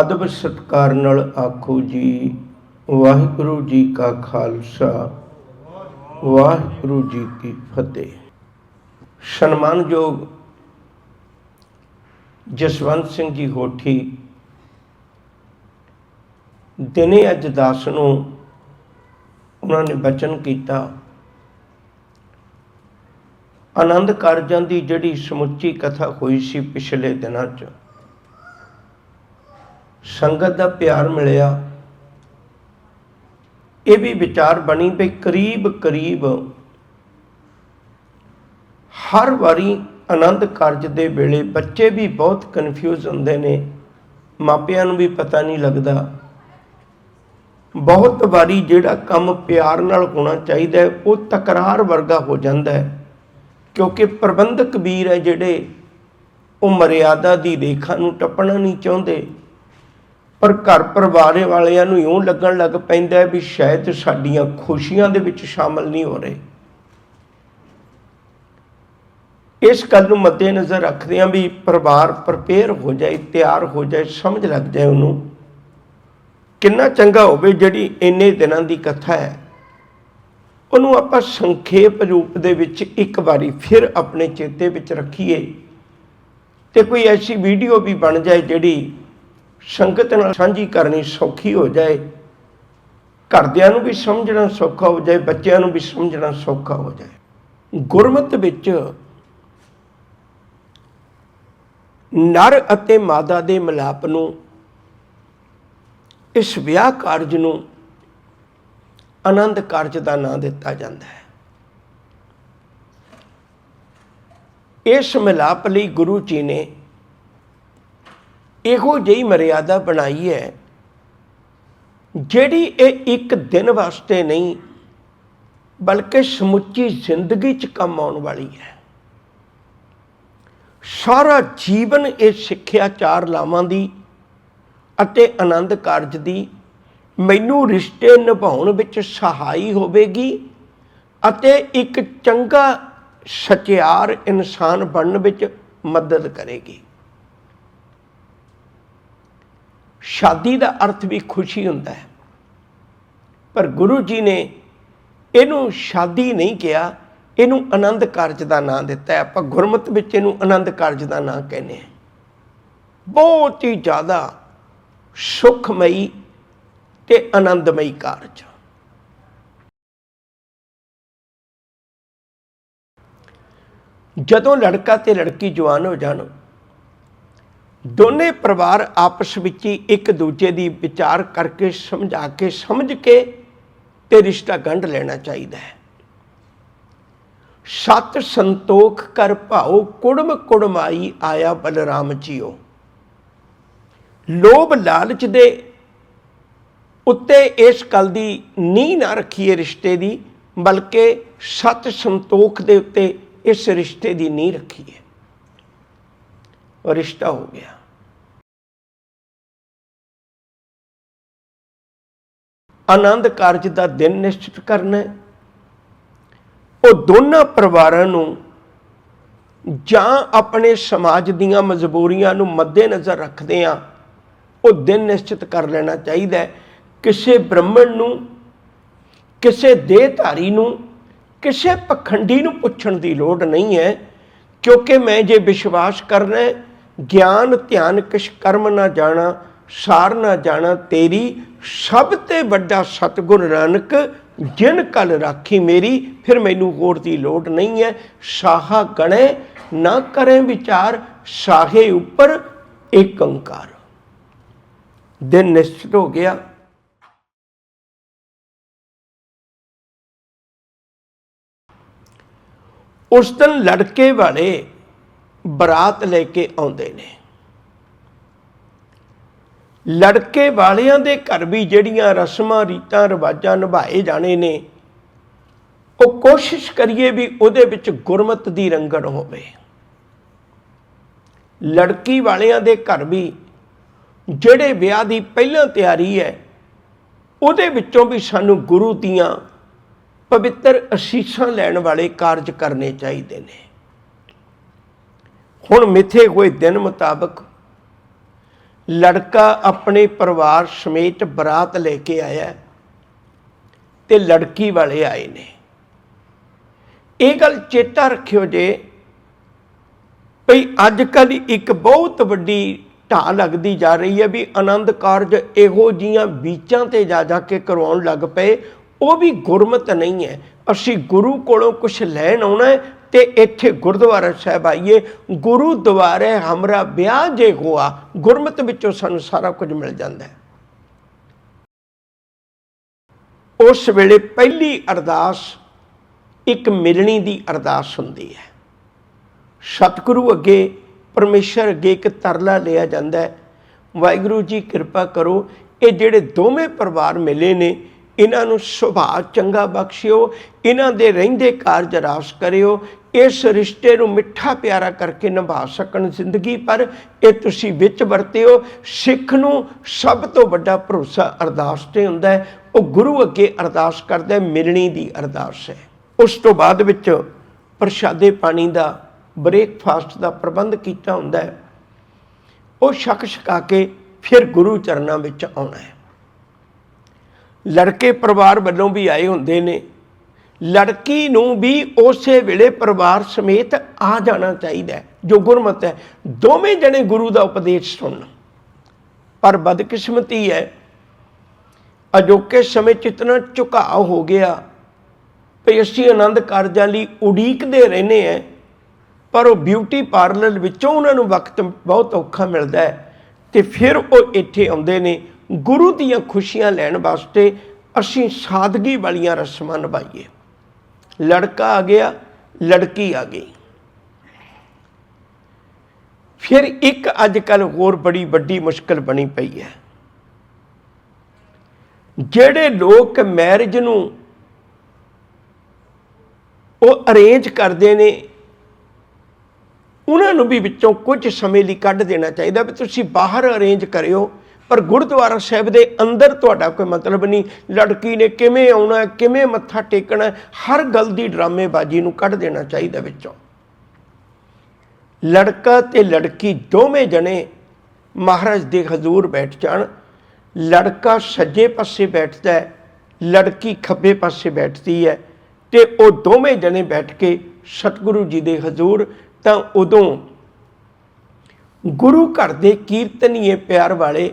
ਅਦਬ ਸਤਕਾਰ ਨਾਲ ਆਖੋ ਜੀ, ਵਾਹਿਗੁਰੂ ਜੀ ਕਾ ਖਾਲਸਾ, ਵਾਹਿਗੁਰੂ ਜੀ ਕੀ ਫਤਿਹ। ਸਨਮਾਨਯੋਗ ਜਸਵੰਤ ਸਿੰਘ ਜੀ ਹੋਠੀ, ਦਿਨੇ ਅੱਜ ਦਾਸ ਨੂੰ ਉਹਨਾਂ ਨੇ ਬਚਨ ਕੀਤਾ। ਆਨੰਦ ਕਾਰਜਾਂ ਦੀ ਜਿਹੜੀ ਸਮੁੱਚੀ ਕਥਾ ਹੋਈ ਸੀ ਪਿਛਲੇ ਦਿਨਾਂ 'ਚ ਸੰਗਤ ਦਾ ਪਿਆਰ ਮਿਲਿਆ। ਇਹ ਵੀ ਵਿਚਾਰ ਬਣੀ ਵੀ ਕਰੀਬ ਕਰੀਬ ਹਰ ਵਾਰੀ ਆਨੰਦ ਕਾਰਜ ਦੇ ਵੇਲੇ ਬੱਚੇ ਵੀ ਬਹੁਤ ਕਨਫਿਊਜ਼ ਹੁੰਦੇ ਨੇ। ਮਾਪਿਆਂ ਨੂੰ ਵੀ ਪਤਾ ਨਹੀਂ ਲੱਗਦਾ। ਬਹੁਤ ਵਾਰੀ ਜਿਹੜਾ ਕੰਮ ਪਿਆਰ ਨਾਲ ਹੋਣਾ ਚਾਹੀਦਾ ਉਹ ਤਕਰਾਰ ਵਰਗਾ ਹੋ ਜਾਂਦਾ ਹੈ। ਕਿਉਂਕਿ ਪ੍ਰਬੰਧਕ ਵੀਰ ਹੈ ਜਿਹੜੇ, ਉਹ ਮਰਿਆਦਾ ਦੀ ਰੇਖਾ ਨੂੰ ਟੱਪਣਾ ਨਹੀਂ ਚਾਹੁੰਦੇ। ਪਰ ਘਰ ਪਰਿਵਾਰ ਵਾਲਿਆਂ ਨੂੰ ਇਉਂ ਲੱਗਣ ਲੱਗ ਪੈਂਦਾ ਵੀ ਸ਼ਾਇਦ ਸਾਡੀਆਂ ਖੁਸ਼ੀਆਂ ਦੇ ਵਿੱਚ ਸ਼ਾਮਲ ਨਹੀਂ ਹੋ ਰਹੇ। ਇਸ ਗੱਲ ਨੂੰ ਮੱਦੇਨਜ਼ਰ ਰੱਖਦੇ ਹਾਂ ਵੀ ਪਰਿਵਾਰ ਪ੍ਰਪੇਅਰ ਹੋ ਜਾਏ, ਤਿਆਰ ਹੋ ਜਾਏ, ਸਮਝ ਲੱਗ ਜਾਏ ਉਹਨੂੰ। ਕਿੰਨਾ ਚੰਗਾ ਹੋਵੇ ਜਿਹੜੀ ਇੰਨੇ ਦਿਨਾਂ ਦੀ ਕਥਾ ਹੈ। ਉਹਨੂੰ ਆਪਾਂ ਸੰਖੇਪ ਰੂਪ ਦੇ ਵਿੱਚ ਇੱਕ ਵਾਰੀ ਫਿਰ ਆਪਣੇ ਚੇਤੇ ਵਿੱਚ ਰੱਖੀਏ ਤੇ ਕੋਈ ਐਸੀ ਵੀਡੀਓ ਵੀ ਬਣ ਜਾਏ ਜਿਹੜੀ ਸੰਗਤ ਨਾਲ ਸਾਂਝੀ ਕਰਨੀ ਸੌਖੀ ਹੋ ਜਾਏ, ਘਰਦਿਆਂ ਨੂੰ ਵੀ ਸਮਝਣਾ ਸੌਖਾ ਹੋ ਜਾਏ, ਬੱਚਿਆਂ ਨੂੰ ਵੀ ਸਮਝਣਾ ਸੌਖਾ ਹੋ ਜਾਏ। ਗੁਰਮਤ ਵਿੱਚ ਨਰ ਅਤੇ ਮਾਦਾ ਦੇ ਮਿਲਾਪ ਨੂੰ, ਇਸ ਵਿਆਹ ਕਾਰਜ ਨੂੰ ਆਨੰਦ ਕਾਰਜ ਦਾ ਨਾਂ ਦਿੱਤਾ ਜਾਂਦਾ ਹੈ। ਇਸ ਮਿਲਾਪ ਲਈ ਗੁਰੂ ਜੀ ਨੇ ਇਹੋ ਜਿਹੀ ਮਰਿਆਦਾ ਬਣਾਈ ਹੈ ਜਿਹੜੀ ਇਹ ਇੱਕ ਦਿਨ ਵਾਸਤੇ ਨਹੀਂ, ਬਲਕਿ ਸਮੁੱਚੀ ਜ਼ਿੰਦਗੀ 'ਚ ਕੰਮ ਆਉਣ ਵਾਲੀ ਹੈ। ਸਾਰਾ ਜੀਵਨ ਇਹ ਸਿੱਖਿਆ ਚਾਰ ਲਾਵਾਂ ਦੀ ਅਤੇ ਆਨੰਦ ਕਾਰਜ ਦੀ ਮੈਨੂੰ ਰਿਸ਼ਤੇ ਨਿਭਾਉਣ ਵਿੱਚ ਸਹਾਈ ਹੋਵੇਗੀ ਅਤੇ ਇੱਕ ਚੰਗਾ, ਸਚਿਆਰ ਇਨਸਾਨ ਬਣਨ ਵਿੱਚ ਮਦਦ ਕਰੇਗੀ। ਸ਼ਾਦੀ ਦਾ ਅਰਥ ਵੀ ਖੁਸ਼ੀ ਹੁੰਦਾ ਹੈ। ਪਰ ਗੁਰੂ ਜੀ ਨੇ ਇਹਨੂੰ ਸ਼ਾਦੀ ਨਹੀਂ ਕਿਹਾ, ਇਹਨੂੰ ਆਨੰਦ ਕਾਰਜ ਦਾ ਨਾਂ ਦਿੱਤਾ ਹੈ। ਆਪਾਂ ਗੁਰਮਤ ਵਿੱਚ ਇਹਨੂੰ ਆਨੰਦ ਕਾਰਜ ਦਾ ਨਾਂ ਕਹਿੰਦੇ ਹਾਂ। ਬਹੁਤ ਹੀ ਜ਼ਿਆਦਾ ਸੁਖਮਈ ਤੇ ਆਨੰਦਮਈ ਕਾਰਜ ਜਦੋਂ ਲੜਕਾ ਤੇ ਲੜਕੀ ਜਵਾਨ ਹੋ ਜਾਣ ਦੋਨੇ ਪਰਿਵਾਰ ਆਪਸ ਵਿੱਚ ਹੀ ਇੱਕ ਦੂਜੇ ਦੀ ਵਿਚਾਰ ਕਰਕੇ ਸਮਝਾ ਕੇ, ਸਮਝ ਕੇ ਤੇ ਰਿਸ਼ਤਾ ਗੰਢ ਲੈਣਾ ਚਾਹੀਦਾ ਹੈ। ਸਤ ਸੰਤੋਖ ਕਰ ਭਾਉ, ਕੁੜਮ ਕੁੜਮਾਈ ਆਇਆ ਬਲਰਾਮ ਜੀਓ। ਲੋਭ ਲਾਲਚ ਦੇ ਉੱਤੇ ਇਸ ਗੱਲ ਦੀ ਨੀਂਹ ਨਾ ਰੱਖੀਏ ਰਿਸ਼ਤੇ ਦੀ, ਬਲਕਿ ਸਤ ਸੰਤੋਖ ਦੇ ਉੱਤੇ ਇਸ ਰਿਸ਼ਤੇ ਦੀ ਨੀਂਹ ਰੱਖੀਏ। ਔਰ ਰਿਸ਼ਤਾ ਹੋ ਗਿਆ ਆਨੰਦ ਕਾਰਜ ਦਾ ਦਿਨ ਨਿਸ਼ਚਿਤ ਕਰਨਾ ਉਹ ਦੋਨਾਂ ਪਰਿਵਾਰਾਂ ਨੂੰ ਜਾਂ ਆਪਣੇ ਸਮਾਜ ਦੀਆਂ ਮਜਬੂਰੀਆਂ ਨੂੰ ਮੱਦੇਨਜ਼ਰ ਰੱਖਦੇ ਆ ਉਹ ਦਿਨ ਨਿਸ਼ਚਿਤ ਕਰ ਲੈਣਾ ਚਾਹੀਦਾ ਕਿਸੇ ਬ੍ਰਾਹਮਣ ਨੂੰ ਕਿਸੇ ਦੇਹਧਾਰੀ ਨੂੰ ਕਿਸੇ ਪਖੰਡੀ ਨੂੰ ਪੁੱਛਣ ਦੀ ਲੋੜ ਨਹੀਂ ਹੈ ਕਿਉਂਕਿ ਮੈਂ ਜੇ ਵਿਸ਼ਵਾਸ ਕਰਨਾ ਗਿਆਨ, ਧਿਆਨ, ਕਿਛ ਕਰਮ ਨਾ ਜਾਣਾ, ਸਾਰ ਨਾ ਜਾਣਾ, ਤੇਰੀ ਸਭ ਤੇ ਵੱਡਾ ਸਤਿਗੁਰ ਨਾਨਕ ਜਿਨ ਕਲ ਰਾਖੀ ਮੇਰੀ, ਫਿਰ ਮੈਨੂੰ ਹੋਰ ਦੀ ਲੋੜ ਨਹੀਂ ਹੈ ਸਾਹਾ ਗਣੇ, ਨਾ ਕਰੇ ਵਿਚਾਰ, ਸਾਹੇ ਉੱਪਰ ਏਕ ਓੰਕਾਰ। ਦਿਨ ਨਿਸ਼ਚਿਤ ਹੋ ਗਿਆ। ਉਸ ਦਿਨ ਲੜਕੇ ਵਾਲੇ ਬਰਾਤ ਲੈ ਕੇ ਆਉਂਦੇ ਨੇ। ਲੜਕੇ ਵਾਲਿਆਂ ਦੇ ਘਰ ਵੀ ਜਿਹੜੀਆਂ ਰਸਮਾਂ, ਰੀਤਾਂ, ਰਿਵਾਜਾਂ ਨਿਭਾਏ ਜਾਣੇ ਨੇ, ਉਹ ਕੋਸ਼ਿਸ਼ ਕਰੀਏ ਵੀ ਉਹਦੇ ਵਿੱਚ ਗੁਰਮਤ ਦੀ ਰੰਗਣ ਹੋਵੇ। ਲੜਕੀ ਵਾਲਿਆਂ ਦੇ ਘਰ ਵੀ ਜਿਹੜੇ ਵਿਆਹ ਦੀ ਪਹਿਲਾਂ ਤਿਆਰੀ ਹੈ, ਉਹਦੇ ਵਿੱਚੋਂ ਵੀ ਸਾਨੂੰ ਗੁਰੂ ਦੀਆਂ ਪਵਿੱਤਰ ਅਸੀਸਾਂ ਲੈਣ ਵਾਲੇ ਕਾਰਜ ਕਰਨੇ ਚਾਹੀਦੇ ਨੇ। ਹੁਣ ਮਿੱਥੇ ਹੋਏ ਦਿਨ ਮੁਤਾਬਕ ਲੜਕਾ ਆਪਣੇ ਪਰਿਵਾਰ ਸਮੇਤ ਬਰਾਤ ਲੈ ਕੇ ਆਇਆ ਤੇ ਲੜਕੀ ਵਾਲੇ ਆਏ ਨੇ। ਇਹ ਗੱਲ ਚੇਤਾ ਰੱਖਿਓ ਜੇ ਭਈ ਅੱਜ ਕੱਲ ਇੱਕ ਬਹੁਤ ਵੱਡੀ ਢਾਹ ਲੱਗਦੀ ਜਾ ਰਹੀ ਹੈ ਵੀ ਆਨੰਦ ਕਾਰਜ ਇਹੋ ਜੀਆਂ ਬੀਚਾਂ ਤੇ ਜਾ ਜਾ ਕੇ ਕਰਵਾਉਣ ਲੱਗ ਪਏ, ਉਹ ਵੀ ਗੁਰਮਤ ਨਹੀਂ ਹੈ। ਅਸੀਂ ਗੁਰੂ ਕੋਲੋਂ ਕੁਝ ਲੈਣ ਆਉਣਾ ਤੇ ਇੱਥੇ ਗੁਰਦੁਆਰਾ ਸਾਹਿਬ ਆਈਏ, ਗੁਰੂ ਦੁਆਰੇ ਹਮਰਾ ਵਿਆਹ ਜੇ ਹੋਆ, ਗੁਰਮਤ ਵਿੱਚੋਂ ਸਾਨੂੰ ਸਾਰਾ ਕੁਝ ਮਿਲ ਜਾਂਦਾ ਹੈ। ਉਸ ਵੇਲੇ ਪਹਿਲੀ ਅਰਦਾਸ, ਇੱਕ ਮਿਲਣੀ ਦੀ ਅਰਦਾਸ ਹੁੰਦੀ ਹੈ। ਸਤਿਗੁਰੂ ਅੱਗੇ, ਪਰਮੇਸ਼ਰ ਅੱਗੇ ਇੱਕ ਤਰਲਾ ਲਿਆ ਜਾਂਦਾ ਹੈ। ਵਾਹਿਗੁਰੂ ਜੀ ਕਿਰਪਾ ਕਰੋ, ਇਹ ਜਿਹੜੇ ਦੋਵੇਂ ਪਰਿਵਾਰ ਮਿਲੇ ਨੇ, ਇਹਨਾਂ ਨੂੰ ਸੁਭਾਅ ਚੰਗਾ ਬਖਸ਼ਿਓ, ਇਹਨਾਂ ਦੇ ਰਹਿੰਦੇ ਕਾਰਜ ਰਾਸ ਕਰਿਓ ਇਸ ਰਿਸ਼ਤੇ ਨੂੰ ਮਿੱਠਾ ਪਿਆਰਾ ਕਰਕੇ ਨਿਭਾ ਸਕਣ ਜ਼ਿੰਦਗੀ, ਪਰ ਇਹ ਤੁਸੀਂ ਵਿੱਚ ਵਰਤਿਓ, ਸਿੱਖ ਨੂੰ ਸਭ ਤੋਂ ਵੱਡਾ ਭਰੋਸਾ ਅਰਦਾਸ ਤੇ ਹੁੰਦਾ ਹੈ। ਉਹ ਗੁਰੂ ਅੱਗੇ ਅਰਦਾਸ ਕਰਦਾ ਮਿਲਣੀ ਦੀ ਅਰਦਾਸ ਹੈ। ਉਸ ਤੋਂ ਬਾਅਦ ਵਿੱਚ ਪ੍ਰਸ਼ਾਦੇ ਪਾਣੀ ਦਾ, ਬ੍ਰੇਕਫਾਸਟ ਦਾ ਪ੍ਰਬੰਧ ਕੀਤਾ ਹੁੰਦਾ ਹੈ। ਉਹ ਛਕ ਛਕਾ ਕੇ ਫਿਰ ਗੁਰੂ ਚਰਨਾਂ ਵਿੱਚ ਆਉਣਾ ਹੈ। ਲੜਕੇ ਪਰਿਵਾਰ ਵੱਲੋਂ ਵੀ ਆਏ ਹੁੰਦੇ ਨੇ। ਲੜਕੀ ਨੂੰ ਵੀ ਉਸੇ ਵੇਲੇ ਪਰਿਵਾਰ ਸਮੇਤ ਆ ਜਾਣਾ ਚਾਹੀਦਾ ਹੈ। ਜੋ ਗੁਰਮਤ ਹੈ, ਦੋਵੇਂ ਜਣੇ ਗੁਰੂ ਦਾ ਉਪਦੇਸ਼ ਸੁਣਨ। ਪਰ ਬਦਕਿਸਮਤੀ ਹੈ, ਅਜੋਕੇ ਸਮੇਂ ਚ ਇਤਨਾ ਝੁਕਾਅ ਹੋ ਗਿਆ ਵੀ ਅਸੀਂ ਆਨੰਦ ਕਾਰਜਾਂ ਲਈ ਉਡੀਕਦੇ ਰਹਿੰਦੇ ਆ ਪਰ ਉਹ ਬਿਊਟੀ ਪਾਰਲਰ ਵਿੱਚੋਂ ਉਹਨਾਂ ਨੂੰ ਵਕਤ ਬਹੁਤ ਔਖਾ ਮਿਲਦਾ ਹੈ ਤੇ ਫਿਰ ਉਹ ਇੱਥੇ ਆਉਂਦੇ ਨੇ, ਗੁਰੂ ਦੀਆਂ ਖੁਸ਼ੀਆਂ ਲੈਣ ਵਾਸਤੇ ਅਸੀਂ ਸਾਦਗੀ ਵਾਲੀਆਂ ਰਸਮਾਂ ਨਿਭਾਈਏ। ਲੜਕਾ ਆ ਗਿਆ, ਲੜਕੀ ਆ ਗਈ। ਫਿਰ ਇੱਕ ਅੱਜ ਕੱਲ ਹੋਰ ਬੜੀ ਵੱਡੀ ਮੁਸ਼ਕਲ ਬਣੀ ਪਈ ਹੈ। ਜਿਹੜੇ ਲੋਕ ਮੈਰਿਜ ਨੂੰ ਉਹ ਅਰੇਂਜ ਕਰਦੇ ਨੇ, ਉਹਨਾਂ ਨੂੰ ਵੀ ਵਿੱਚੋਂ ਕੁਝ ਸਮੇਂ ਲਈ ਕੱਢ ਦੇਣਾ ਚਾਹੀਦਾ ਵੀ ਤੁਸੀਂ ਬਾਹਰ ਅਰੇਂਜ ਕਰਿਓ। ਪਰ ਗੁਰਦੁਆਰਾ ਸਾਹਿਬ ਦੇ ਅੰਦਰ ਤੁਹਾਡਾ ਕੋਈ ਮਤਲਬ ਨਹੀਂ। ਲੜਕੀ ਨੇ ਕਿਵੇਂ ਆਉਣਾ ਕਿਵੇਂ ਮੱਥਾ ਟੇਕਣਾ ਹਰ ਗੱਲ ਦੀ ਡਰਾਮੇਬਾਜ਼ੀ ਨੂੰ ਕੱਢ ਦੇਣਾ ਚਾਹੀਦਾ ਵਿੱਚੋਂ। ਲੜਕਾ ਤੇ ਲੜਕੀ ਦੋਵੇਂ ਜਣੇ ਮਹਾਰਾਜ ਦੇ ਹਜ਼ੂਰ ਬੈਠ ਜਾਣ। ਲੜਕਾ ਸੱਜੇ ਪਾਸੇ ਬੈਠਦਾ ਹੈ, ਲੜਕੀ ਖੱਬੇ ਪਾਸੇ ਬੈਠਦੀ ਹੈ ਤੇ ਉਹ ਦੋਵੇਂ ਜਣੇ ਬੈਠ ਕੇ ਸਤਿਗੁਰੂ ਜੀ ਦੇ ਹਜ਼ੂਰ। ਤਾਂ ਉਦੋਂ ਗੁਰੂ ਘਰ ਦੇ ਕੀਰਤਨੀਏ ਪਿਆਰ ਵਾਲੇ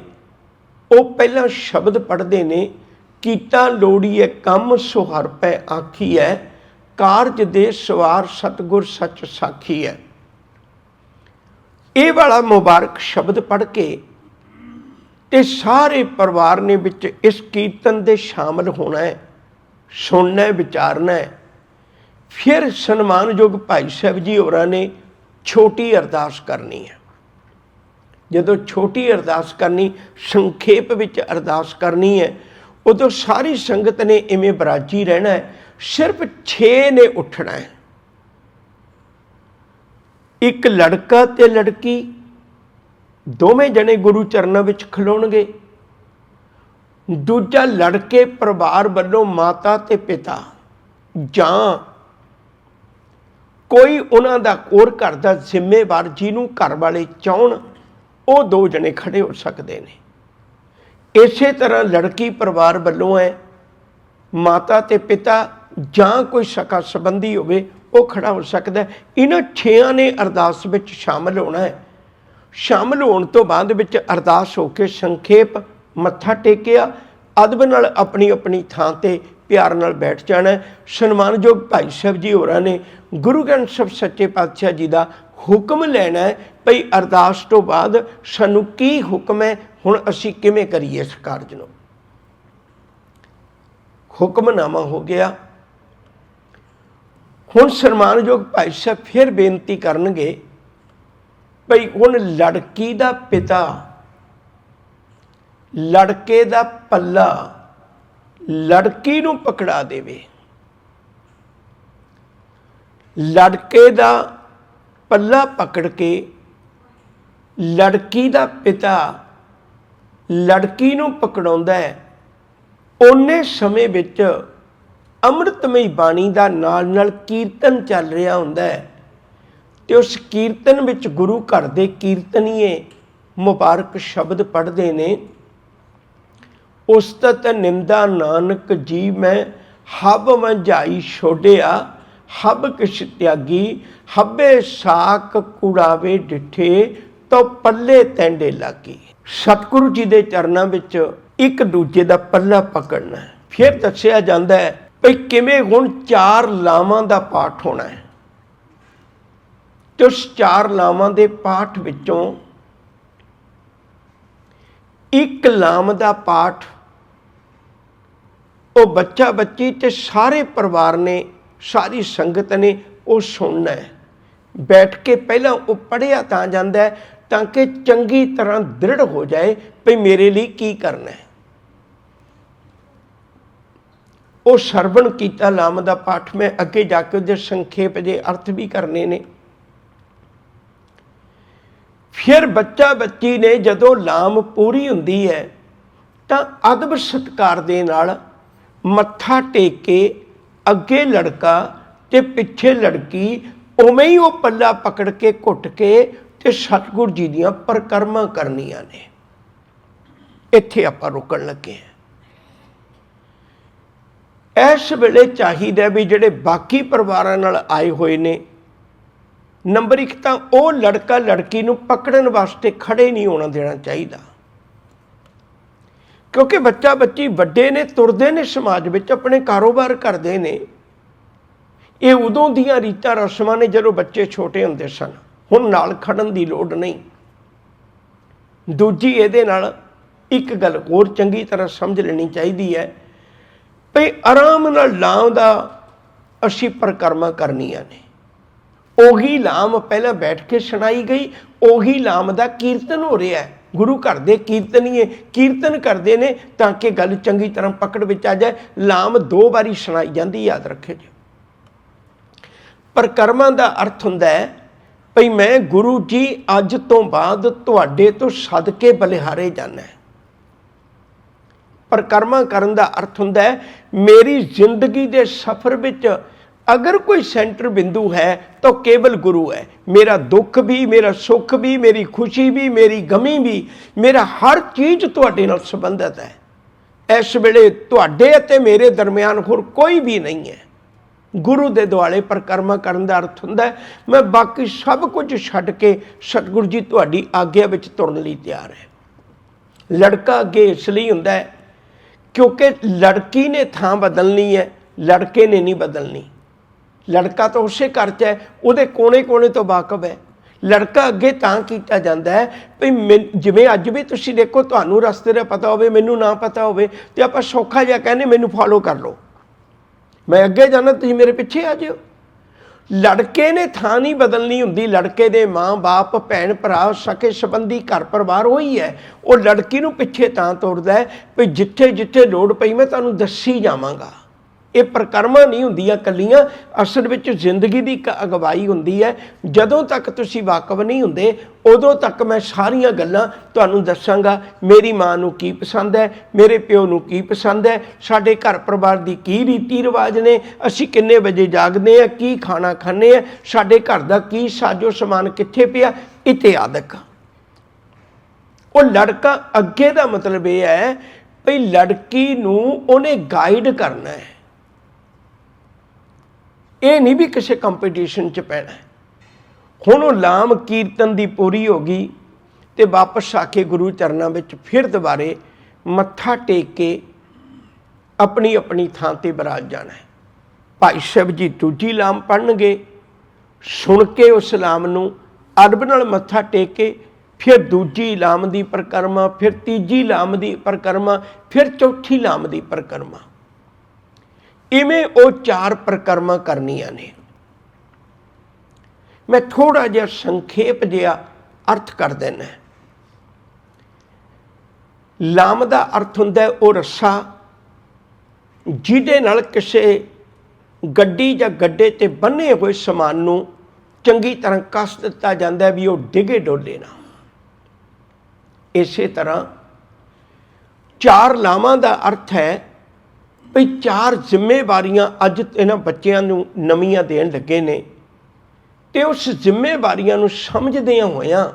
ਉਹ ਪਹਿਲਾਂ ਸ਼ਬਦ ਪੜ੍ਹਦੇ ਨੇ ਕੀਤਾ ਲੋੜੀਏ ਕੰਮ ਸੁਹਰਪੈ ਆਖੀ ਹੈ ਕਾਰਜ ਦੇ ਸਵਾਰ ਸਤਗੁਰ ਸੱਚ ਸਾਖੀ ਹੈ ਇਹ ਵਾਲਾ ਮੁਬਾਰਕ ਸ਼ਬਦ ਪੜ੍ਹ ਕੇ ਤੇ ਸਾਰੇ ਪਰਿਵਾਰ ਨੇ ਵਿੱਚ ਇਸ ਕੀਰਤਨ ਦੇ ਸ਼ਾਮਲ ਹੋਣਾ ਹੈ, ਸੁਣਨਾ ਹੈ, ਵਿਚਾਰਨਾ ਹੈ। ਫਿਰ ਸਨਮਾਨਯੋਗ ਭਾਈ ਸਾਹਿਬ ਜੀ ਹੋਰਾਂ ਨੇ ਛੋਟੀ ਅਰਦਾਸ ਕਰਨੀ ਹੈ। ਜਦੋਂ ਛੋਟੀ ਅਰਦਾਸ ਕਰਨੀ, ਸੰਖੇਪ ਵਿੱਚ ਅਰਦਾਸ ਕਰਨੀ ਹੈ, ਉਦੋਂ ਸਾਰੀ ਸੰਗਤ ਨੇ ਇਵੇਂ ਬਰਾਜੀ ਰਹਿਣਾ ਹੈ, ਸਿਰਫ 6 ਨੇ ਉੱਠਣਾ ਹੈ। ਇੱਕ ਲੜਕਾ ਤੇ ਲੜਕੀ, ਦੋਵੇਂ ਜਣੇ ਗੁਰੂ ਚਰਨਾਂ ਵਿੱਚ ਖਲੋਣਗੇ। ਦੂਜਾ ਲੜਕੇ ਪਰਿਵਾਰ ਵੱਲੋਂ ਮਾਤਾ ਤੇ ਪਿਤਾ, ਜਾਂ ਕੋਈ ਉਹਨਾਂ ਦਾ ਹੋਰ ਘਰ ਦਾ ਜ਼ਿੰਮੇਵਾਰ ਜਿਹਨੂੰ ਘਰ ਵਾਲੇ ਚਾਹਣ ਉਹ ਦੋ ਜਣੇ ਖੜੇ ਹੋ ਸਕਦੇ ਨੇ। ਇਸੇ ਤਰ੍ਹਾਂ ਲੜਕੀ ਪਰਿਵਾਰ ਵੱਲੋਂ ਹੈ, ਮਾਤਾ ਤੇ ਪਿਤਾ ਜਾਂ ਕੋਈ ਸਕਾ ਸੰਬੰਧੀ ਹੋਵੇ, ਉਹ ਖੜਾ ਹੋ ਸਕਦਾ ਇਹਨਾਂ ਛੇਆਂ ਨੇ ਅਰਦਾਸ ਵਿੱਚ ਸ਼ਾਮਲ ਹੋਣਾ ਹੈ। ਸ਼ਾਮਲ ਹੋਣ ਤੋਂ ਬਾਅਦ ਵਿੱਚ ਅਰਦਾਸ ਹੋ ਕੇ ਸੰਖੇਪ ਮੱਥਾ ਟੇਕਿਆ, ਅਦਬ ਨਾਲ ਆਪਣੀ ਆਪਣੀ ਥਾਂ ਤੇ ਪਿਆਰ ਨਾਲ ਬੈਠ ਜਾਣਾ ਸਨਮਾਨਯੋਗ ਭਾਈ ਸਾਹਿਬ ਜੀ ਹੋਰਾਂ ਨੇ ਗੁਰੂ ਗ੍ਰੰਥ ਸਾਹਿਬ ਸੱਚੇ ਪਾਤਸ਼ਾਹ ਜੀ ਦਾ ਹੁਕਮ ਲੈਣਾ ਹੈ ਭਈ ਅਰਦਾਸ ਤੋਂ ਬਾਅਦ ਸਾਨੂੰ ਕੀ ਹੁਕਮ ਹੈ, ਹੁਣ ਅਸੀਂ ਕਿਵੇਂ ਕਰੀਏ ਇਸ ਕਾਰਜ ਨੂੰ? ਹੁਕਮਨਾਮਾ ਹੋ ਗਿਆ। ਹੁਣ ਸਨਮਾਨਯੋਗ ਭਾਈ ਸਾਹਿਬ ਫਿਰ ਬੇਨਤੀ ਕਰਨਗੇ ਭਈ ਹੁਣ ਲੜਕੀ ਦਾ ਪਿਤਾ, ਲੜਕੇ ਦਾ ਪੱਲਾ ਲੜਕੀ ਨੂੰ ਪਕੜਾ ਦੇਵੇ। ਲੜਕੇ ਦਾ ਪੱਲਾ ਪਕੜ ਕੇ ਲੜਕੀ ਦਾ ਪਿਤਾ ਲੜਕੀ ਨੂੰ ਪਕੜਾਉਂਦਾ ਹੈ। ਉਹਨੇ ਸਮੇਂ ਵਿੱਚ ਅੰਮ੍ਰਿਤਮਈ ਬਾਣੀ ਦਾ ਨਾਲ ਨਾਲ ਕੀਰਤਨ ਚੱਲ ਰਿਹਾ ਹੁੰਦਾ ਹੈ ਤੇ ਉਸ ਕੀਰਤਨ ਵਿੱਚ ਗੁਰੂ ਘਰ ਦੇ ਕੀਰਤਨੀਏ ਮੁਬਾਰਕ ਸ਼ਬਦ ਪੜ੍ਹਦੇ ਨੇ, ਉਸਤਤ ਨਿੰਦਾ ਨਾਨਕ ਜੀ ਮੈਂ ਹਬ ਵੰਝਾਈ ਛੋੜਿਆ ਹਬ ਕਿਛ ਤਿਆਗੀ, ਹੱਬੇ ਸਾਕ ਕੁੜਾਵੇ ਡਿਠੇ ਤੋ ਪੱਲੇ ਤੈਂਡੇ ਲਾਗੀ। ਸਤਿਗੁਰੂ ਜੀ ਦੇ ਚਰਨਾਂ ਵਿੱਚ ਇੱਕ ਦੂਜੇ ਦਾ ਪੱਲਾ ਪਕੜਨਾ ਫਿਰ ਦੱਸਿਆ ਜਾਂਦਾ ਹੈ ਵੀ ਕਿਵੇਂ ਹੁਣ ਚਾਰ ਲਾਵਾਂ ਦਾ ਪਾਠ ਹੋਣਾ ਹੈ। ਤੇ ਉਸ ਚਾਰ ਲਾਵਾਂ ਦੇ ਪਾਠ ਵਿੱਚੋਂ ਇੱਕ ਲਾਮ ਦਾ ਪਾਠ ਉਹ ਬੱਚਾ ਬੱਚੀ ਤੇ ਸਾਰੇ ਪਰਿਵਾਰ ਨੇ ਸਾਰੀ ਸੰਗਤ ਨੇ ਉਹ ਸੁਣਨਾ ਹੈ। ਬੈਠ ਕੇ ਪਹਿਲਾਂ ਉਹ ਪੜਿਆ ਤਾਂ ਜਾਂਦਾ ਹੈ, ਤਾਂ ਕਿ ਚੰਗੀ ਤਰ੍ਹਾਂ ਦ੍ਰਿੜ ਹੋ ਜਾਏ ਵੀ ਮੇਰੇ ਲਈ ਕੀ ਕਰਨਾ ਹੈ। ਉਹ ਸਰਵਣ ਕੀਤਾ ਲਾਮ ਦਾ ਪਾਠ, ਮੈਂ ਅੱਗੇ ਜਾ ਕੇ ਉਹਦੇ ਸੰਖੇਪ ਦੇ ਅਰਥ ਵੀ ਕਰਨੇ ਨੇ। ਫਿਰ ਬੱਚਾ ਬੱਚੀ ਨੇ ਜਦੋਂ ਲਾਮ ਪੂਰੀ ਹੁੰਦੀ ਹੈ, ਤਾਂ ਅਦਬ ਸਤਕਾਰ ਦੇ ਨਾਲ ਮੱਥਾ ਟੇਕ ਕੇ ਅੱਗੇ ਲੜਕਾ ਤੇ ਪਿੱਛੇ ਲੜਕੀ ਉਵੇਂ ਹੀ ਉਹ ਪੱਲਾ ਪਕੜ ਕੇ, ਘੁੱਟ ਕੇ ਤੇ ਸਤਿਗੁਰ ਜੀ ਦੀਆਂ ਪਰਕਰਮਾਂ ਕਰਨੀਆਂ ਨੇ। ਇੱਥੇ ਆਪਾਂ ਰੁਕਣ ਲੱਗੇ ਹਾਂ। ਇਸ ਵੇਲੇ ਚਾਹੀਦਾ ਵੀ ਜਿਹੜੇ ਬਾਕੀ ਪਰਿਵਾਰਾਂ ਨਾਲ ਆਏ ਹੋਏ ਨੇ, ਨੰਬਰ 1 ਤਾਂ ਉਹ ਲੜਕਾ ਲੜਕੀ ਨੂੰ ਪਕੜਨ ਵਾਸਤੇ ਖੜੇ ਨਹੀਂ ਹੋਣਾ ਦੇਣਾ ਚਾਹੀਦਾ। ਕਿਉਂਕਿ ਬੱਚਾ ਬੱਚੀ ਵੱਡੇ ਨੇ, ਤੁਰਦੇ ਨੇ ਸਮਾਜ ਵਿੱਚ, ਆਪਣੇ ਕਾਰੋਬਾਰ ਕਰਦੇ ਨੇ। ਇਹ ਉਦੋਂ ਦੀਆਂ ਰੀਤਾਂ, ਰਸਮਾਂ ਨੇ ਜਦੋਂ ਬੱਚੇ ਛੋਟੇ ਹੁੰਦੇ ਸਨ। ਹੁਣ ਨਾਲ ਖੜਨ ਦੀ ਲੋੜ ਨਹੀਂ। ਦੂਜੀ ਇਹਦੇ ਨਾਲ ਇੱਕ ਗੱਲ ਹੋਰ ਚੰਗੀ ਤਰ੍ਹਾਂ ਸਮਝ ਲੈਣੀ ਚਾਹੀਦੀ ਹੈ ਭਈ ਆਰਾਮ ਨਾਲ ਲਾਮ ਦਾ ਅਸੀਂ ਪਰਕਰਮਾ ਕਰਨੀਆਂ ਨੇ। ਉਹੀ ਲਾਮ ਪਹਿਲਾਂ ਬੈਠ ਕੇ ਸੁਣਾਈ ਗਈ, ਉਹੀ ਲਾਮ ਦਾ ਕੀਰਤਨ ਹੋ ਰਿਹਾ ਹੈ। ਗੁਰੂ ਘਰ ਦੇ ਕੀਰਤਨੀਏ ਕੀਰਤਨ ਕਰਦੇ ਨੇ ਤਾਂ ਕਿ ਗੱਲ ਚੰਗੀ ਤਰ੍ਹਾਂ ਪਕੜ ਵਿੱਚ ਆ ਜਾਏ। ਲਾਮ ਦੋ ਵਾਰੀ ਸੁਣਾਈ ਜਾਂਦੀ, ਯਾਦ ਰੱਖਿਓ ਜੀ। ਪਰਕਰਮਾਂ ਦਾ ਅਰਥ ਹੁੰਦਾ ਹੈ, ਭਈ ਮੈਂ ਗੁਰੂ ਜੀ ਅੱਜ ਤੋਂ ਬਾਅਦ ਤੁਹਾਡੇ ਤੋਂ ਸਦਕੇ ਬਲਿਹਾਰੇ ਜਾਣਾ ਹੈ। ਪਰਕਰਮਾ ਕਰਨ ਦਾ ਅਰਥ ਹੁੰਦਾ ਹੈ, ਮੇਰੀ ਜ਼ਿੰਦਗੀ ਦੇ ਸਫ਼ਰ ਵਿੱਚ ਅਗਰ ਕੋਈ ਸੈਂਟਰ ਬਿੰਦੂ ਹੈ ਤਾਂ ਕੇਵਲ ਗੁਰੂ ਹੈ। ਮੇਰਾ ਦੁੱਖ ਵੀ, ਮੇਰਾ ਸੁੱਖ ਵੀ, ਮੇਰੀ ਖੁਸ਼ੀ ਵੀ, ਮੇਰੀ ਗਮੀ ਵੀ, ਮੇਰਾ ਹਰ ਚੀਜ਼ ਤੁਹਾਡੇ ਨਾਲ ਸੰਬੰਧਿਤ ਹੈ। ਇਸ ਵੇਲੇ ਤੁਹਾਡੇ ਅਤੇ ਮੇਰੇ ਦਰਮਿਆਨ ਹੋਰ ਕੋਈ ਵੀ ਨਹੀਂ ਹੈ। ਗੁਰੂ ਦੇ ਦੁਆਲੇ ਪਰਕਰਮਾ ਕਰਨ ਦਾ ਅਰਥ ਹੁੰਦਾ ਮੈਂ ਬਾਕੀ ਸਭ ਕੁਝ ਛੱਡ ਕੇ ਸਤਿਗੁਰੂ ਜੀ ਤੁਹਾਡੀ ਆਗਿਆ ਵਿੱਚ ਤੁਰਨ ਲਈ ਤਿਆਰ ਹੈ। ਲੜਕਾ ਅੱਗੇ ਇਸ ਲਈ ਹੁੰਦਾ ਹੈ, ਕਿਉਂਕਿ ਲੜਕੀ ਨੇ ਥਾਂ ਬਦਲਣੀ ਹੈ, ਲੜਕੇ ਨੇ ਨਹੀਂ ਬਦਲਣੀ। ਲੜਕਾ ਤਾਂ ਉਸੇ ਘਰ 'ਚ ਹੈ, ਉਹਦੇ ਕੋਨੇ-ਕੋਨੇ ਤੋਂ ਵਾਕਫ ਹੈ। ਲੜਕਾ ਅੱਗੇ ਤਾਂ ਕੀਤਾ ਜਾਂਦਾ ਹੈ ਵੀ ਮੈਨ- ਜਿਵੇਂ ਅੱਜ ਵੀ ਤੁਸੀਂ ਦੇਖੋ, ਤੁਹਾਨੂੰ ਰਸਤੇ ਦਾ ਪਤਾ ਹੋਵੇ, ਮੈਨੂੰ ਨਾ ਪਤਾ ਹੋਵੇ, ਤੇ ਆਪਾਂ ਸੌਖਾ ਜਿਹਾ ਕਹਿੰਦੇ, ਮੈਨੂੰ ਫਾਲੋ ਕਰ ਲਓ। ਮੈਂ ਅੱਗੇ ਜਾਣਾ ਤੁਸੀਂ ਮੇਰੇ ਪਿੱਛੇ ਆ ਜਿਓ। ਲੜਕੇ ਨੇ ਥਾਂ ਨਹੀਂ ਬਦਲਣੀ ਹੁੰਦੀ, ਲੜਕੇ ਦੇ ਮਾਂ-ਬਾਪ ਭੈਣ, ਭਰਾ, ਸਕੇ ਸੰਬੰਧੀ ਘਰ ਪਰਿਵਾਰ ਹੋਈ ਹੈ। ਉਹ ਲੜਕੀ ਨੂੰ ਪਿੱਛੇ ਤਾਂ ਤੋੜਦਾ ਹੈ ਵੀ ਜਿੱਥੇ ਜਿੱਥੇ ਲੋੜ ਪਈ, ਮੈਂ ਤੁਹਾਨੂੰ ਦੱਸੀ ਜਾਵਾਂਗਾ। ਇਹ ਪ੍ਰਕਰਮਾਂ ਨਹੀਂ ਹੁੰਦੀਆਂ ਕੱਲੀਆਂ ਅਸਲ ਵਿੱਚ ਜ਼ਿੰਦਗੀ ਦੀ ਇੱਕ ਅਗਵਾਈ ਹੁੰਦੀ ਹੈ। ਜਦੋਂ ਤੱਕ ਤੁਸੀਂ ਵਾਕਫ ਨਹੀਂ ਹੁੰਦੇ, ਉਦੋਂ ਤੱਕ ਮੈਂ ਸਾਰੀਆਂ ਗੱਲਾਂ ਤੁਹਾਨੂੰ ਦੱਸਾਂਗਾ। ਮੇਰੀ ਮਾਂ ਨੂੰ ਕੀ ਪਸੰਦ ਹੈ, ਮੇਰੇ ਪਿਓ ਨੂੰ ਕੀ ਪਸੰਦ ਹੈ, ਸਾਡੇ ਘਰ ਪਰਿਵਾਰ ਦੀ ਕੀ ਰੀਤੀ ਰਿਵਾਜ ਨੇ, ਅਸੀਂ ਕਿੰਨੇ ਵਜੇ ਜਾਗਦੇ ਆ ਕੀ ਖਾਣਾ ਖਾਂਦੇ ਆ ਸਾਡੇ ਘਰ ਦਾ ਕੀ ਸਾਜੋ ਸਮਾਨ ਕਿੱਥੇ ਪਿਆ ਇਤਿਆਦਿਕ ਉਹ ਲੜਕਾ ਅੱਗੇ ਦਾ ਮਤਲਬ ਇਹ ਹੈ, ਭਈ ਲੜਕੀ ਨੂੰ ਉਹਨੇ ਗਾਈਡ ਕਰਨਾ ਹੈ। ਇਹ ਨਹੀਂ ਵੀ ਕਿਸੇ ਕੰਪੀਟੀਸ਼ਨ 'ਚ ਪੈਣਾ ਹੁਣ ਉਹ ਲਾਮ ਕੀਰਤਨ ਦੀ ਪੂਰੀ ਹੋ ਗਈ ਤੇ ਵਾਪਸ ਆ ਕੇ ਗੁਰੂ ਚਰਨਾਂ ਵਿੱਚ ਫਿਰ ਦੁਬਾਰੇ ਮੱਥਾ ਟੇਕ ਕੇ ਆਪਣੀ ਆਪਣੀ ਥਾਂ ਤੇ ਬਰਾਜ ਜਾਣਾ ਹੈ। ਭਾਈ ਸਾਹਿਬ ਜੀ ਦੂਜੀ ਲਾਮ ਪੜਨਗੇ ਸੁਣ ਕੇ ਉਸ ਲਾਮ ਨੂੰ ਅਦਬ ਨਾਲ ਮੱਥਾ ਟੇਕ ਕੇ ਫਿਰ ਦੂਜੀ ਲਾਮ ਦੀ ਪਰਕਰਮਾ, ਫਿਰ ਤੀਜੀ ਲਾਮ ਦੀ ਪਰਕਰਮਾ, ਫਿਰ ਚੌਥੀ ਲਾਮ ਦੀ ਪਰਕਰਮਾ। ਇਵੇਂ ਉਹ ਚਾਰ ਪ੍ਰਕਰਮਾਂ ਕਰਨੀਆਂ ਨੇ। ਮੈਂ ਥੋੜਾ ਜਿਹਾ ਸੰਖੇਪ ਜਿਹਾ ਅਰਥ ਕਰ ਦੇਣਾ ਲਾਮ ਦਾ ਅਰਥ ਹੁੰਦਾ ਉਹ ਰੱਸਾ, ਜਿਹਦੇ ਨਾਲ ਕਿਸੇ ਗੱਡੀ ਜਾਂ ਗੱਡੇ ਤੇ ਬੰਨੇ ਹੋਏ ਸਮਾਨ ਨੂੰ ਚੰਗੀ ਤਰ੍ਹਾਂ ਕੱਸ ਦਿੱਤਾ ਜਾਂਦਾ ਵੀ ਉਹ ਡਿਗੇ ਡੋਲੇ ਨਾ ਇਸੇ ਤਰ੍ਹਾਂ ਚਾਰ ਲਾਮਾਂ ਦਾ ਅਰਥ ਹੈ ਵੀ ਚਾਰ ਜ਼ਿੰਮੇਵਾਰੀਆਂ ਅੱਜ ਇਹਨਾਂ ਬੱਚਿਆਂ ਨੂੰ ਨਵੀਆਂ ਦੇਣ ਲੱਗੇ ਨੇ ਤੇ ਉਸ ਜ਼ਿੰਮੇਵਾਰੀਆਂ ਨੂੰ ਸਮਝਦਿਆਂ ਹੋਇਆਂ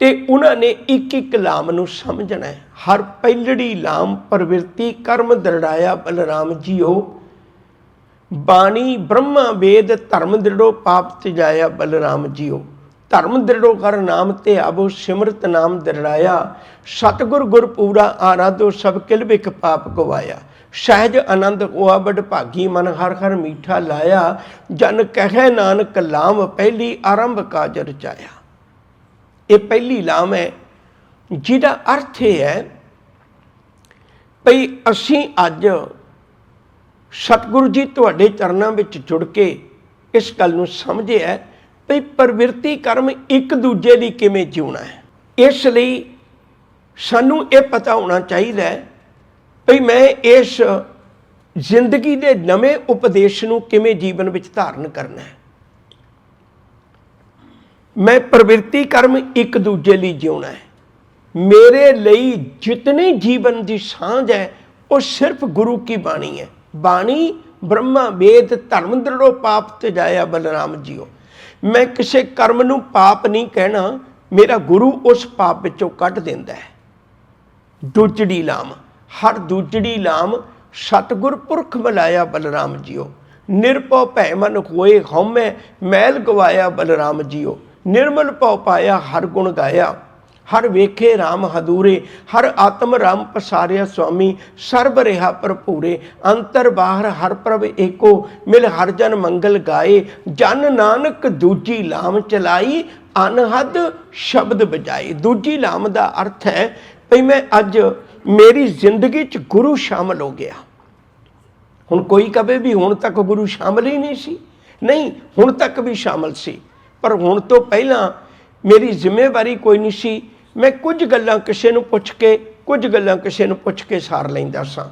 ਤੇ ਉਹਨਾਂ ਨੇ ਇੱਕ ਇੱਕ ਲਾਮ ਨੂੰ ਸਮਝਣਾ ਹੈ। ਹਰ ਪਹਿਲੜੀ ਲਾਮ ਪ੍ਰਵਿਰਤੀ ਕਰਮ ਦਰੜਾਇਆ ਬਲਰਾਮ ਜੀਓ। ਬਾਣੀ ਬ੍ਰਹਮਾ ਵੇਦ ਧਰਮ ਦ੍ਰਿੜੋ ਪਾਪ ਤਜਾਇਆ ਬਲਰਾਮ ਜੀਓ। ਧਰਮ ਦ੍ਰਿੜੋ ਕਰ ਨਾਮ ਤੇ ਆਬੋ ਸਿਮਰਤ ਨਾਮ ਦਰੜਾਇਆ। ਸਤਗੁਰ ਗੁਰ ਪੂਰਾ ਆਰਾਧੋ ਸਭ ਕਿਲ ਵਿਕ ਪਾਪ ਗਵਾਇਆ। ਸਹਿਜ ਆਨੰਦ ਹੋਆ ਬੜ ਭਾਗੀ ਮਨ ਹਰ ਹਰ ਮੀਠਾ ਲਾਇਆ, ਜਨ ਕਹੈ ਨਾਨਕ ਲਾਮ ਪਹਿਲੀ ਆਰੰਭ ਕਾਜ ਰਚਾਇਆ ਇਹ ਪਹਿਲੀ ਲਾਮ ਹੈ, ਜਿਹਦਾ ਅਰਥ ਇਹ ਹੈ, ਭਈ ਅਸੀਂ ਅੱਜ ਸਤਿਗੁਰੂ ਜੀ ਤੁਹਾਡੇ ਚਰਨਾਂ ਵਿੱਚ ਜੁੜ ਕੇ ਇਸ ਗੱਲ ਨੂੰ ਸਮਝਿਆ ਭਈ ਪ੍ਰਵਿਰਤੀ ਕਰਮ ਇੱਕ ਦੂਜੇ ਲਈ ਕਿਵੇਂ ਜਿਉਣਾ ਹੈ। ਇਸ ਲਈ ਸਾਨੂੰ ਇਹ ਪਤਾ ਹੋਣਾ ਚਾਹੀਦਾ ਹੈ ਭਈ ਮੈਂ ਇਸ ਜ਼ਿੰਦਗੀ ਦੇ ਨਵੇਂ ਉਪਦੇਸ਼ ਨੂੰ ਕਿਵੇਂ ਜੀਵਨ ਵਿੱਚ ਧਾਰਨ ਕਰਨਾ ਹੈ? ਮੈਂ ਪ੍ਰਵਿਰਤੀ ਕਰਮ ਇੱਕ ਦੂਜੇ ਲਈ ਜਿਉਣਾ ਹੈ। ਮੇਰੇ ਲਈ ਜਿਤਨੇ ਜੀਵਨ ਦੀ ਸਾਂਝ ਹੈ, ਉਹ ਸਿਰਫ ਗੁਰੂ ਕੀ ਬਾਣੀ ਹੈ। ਬਾਣੀ, ਬ੍ਰਹਮਾ, ਵੇਦ, ਧਰਮ ਦ੍ਰਿੜੋ ਪਾਪ ਤੇ ਜਾਇਆ ਬਲਰਾਮ ਜੀਓ। ਮੈਂ ਕਿਸੇ ਕਰਮ ਨੂੰ ਪਾਪ ਨਹੀਂ ਕਹਿਣਾ, ਮੇਰਾ ਗੁਰੂ ਉਸ ਪਾਪ ਵਿੱਚੋਂ ਕੱਢ ਦਿੰਦਾ ਹੈ। ਦੂਜੜੀ ਲਾਮ। ਹਰ ਦੂਜੜੀ ਲਾਮ ਸਤਗੁਰ ਪੁਰਖ ਮਿਲਾਇਆ ਬਲਰਾਮ ਜੀਓ। ਨਿਰਭਉ ਭੈ ਮਨ ਹੋਏ ਹਉਮੈ, ਮੈਲ ਗਵਾਇਆ ਬਲਰਾਮ ਜੀਓ। ਨਿਰਮਲ ਭਉ ਪਾਇਆ ਹਰ ਗੁਣ ਗਾਇਆ। ਹਰ ਵੇਖੇ RAM ਹਦੂਰੇ, ਹਰ ਆਤਮ ਰਾਮ ਪਸਾਰਿਆ ਸੁਆਮੀ। ਸਰਬ ਰਿਹਾ ਭਰਪੂਰੇ, ਅੰਤਰ ਬਾਹਰ ਹਰ ਪ੍ਰਭ ਏਕੋ। ਮਿਲ ਹਰ ਜਨ ਮੰਗਲ ਗਾਏ, ਜਨ ਨਾਨਕ ਦੂਜੀ ਲਾਮ ਚਲਾਈ, ਅਨਹਦ ਸ਼ਬਦ ਬਜਾਏ। ਦੂਜੀ ਲਾਮ ਦਾ ਅਰਥ ਹੈ, ਭਈ ਮੈਂ ਅੱਜ ਮੇਰੀ ਜ਼ਿੰਦਗੀ 'ਚ ਗੁਰੂ ਸ਼ਾਮਲ ਹੋ ਗਿਆ। ਹੁਣ ਕੋਈ ਕਵੇ ਵੀ ਹੁਣ ਤੱਕ ਗੁਰੂ ਸ਼ਾਮਲ ਹੀ ਨਹੀਂ ਸੀ। ਨਹੀਂ, ਹੁਣ ਤੱਕ ਵੀ ਸ਼ਾਮਲ ਸੀ। ਪਰ ਹੁਣ ਤੋਂ ਪਹਿਲਾਂ ਮੇਰੀ ਜ਼ਿੰਮੇਵਾਰੀ ਕੋਈ ਨਹੀਂ ਸੀ। ਮੈਂ ਕੁਝ ਗੱਲਾਂ ਕਿਸੇ ਨੂੰ ਪੁੱਛ ਕੇ, ਕੁਝ ਗੱਲਾਂ ਕਿਸੇ ਨੂੰ ਪੁੱਛ ਕੇ ਸਾਰ ਲੈਂਦਾ ਸਾਂ।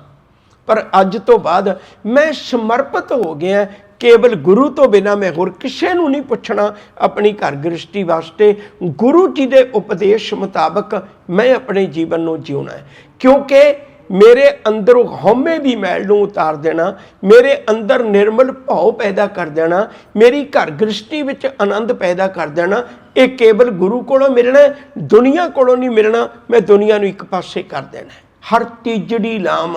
ਪਰ ਅੱਜ ਤੋਂ ਬਾਅਦ ਮੈਂ ਸਮਰਪਿਤ ਹੋ ਗਿਆ ਕੇਵਲ ਗੁਰੂ ਤੋਂ ਬਿਨਾ ਮੈਂ ਹੋਰ ਕਿਸੇ ਨੂੰ ਨਹੀਂ ਪੁੱਛਣਾ ਆਪਣੀ ਘਰ ਗ੍ਰਸਤੀ ਵਾਸਤੇ ਗੁਰੂ ਜੀ ਦੇ ਉਪਦੇਸ਼ ਮੁਤਾਬਕ ਮੈਂ ਆਪਣੇ ਜੀਵਨ ਨੂੰ ਜਿਉਣਾ ਹੈ। ਕਿਉਂਕਿ ਮੇਰੇ ਅੰਦਰ ਹਉਮੈ ਦੀ ਮੈਲ ਨੂੰ ਉਤਾਰ ਦੇਣਾ ਮੇਰੇ ਅੰਦਰ ਨਿਰਮਲ ਭਾਵ ਪੈਦਾ ਕਰ ਦੇਣਾ ਮੇਰੀ ਘਰ ਗ੍ਰਸਤੀ ਵਿੱਚ ਆਨੰਦ ਪੈਦਾ ਕਰ ਦੇਣਾ ਇਹ ਕੇਵਲ ਗੁਰੂ ਕੋਲੋਂ ਮਿਲਣਾ ਹੈ, ਦੁਨੀਆ ਕੋਲੋਂ ਨਹੀਂ ਮਿਲਣਾ ਮੈਂ ਦੁਨੀਆ ਨੂੰ ਇੱਕ ਪਾਸੇ ਕਰ ਦੇਣਾ ਹਰ ਤੀਜੜੀ ਲਾਮ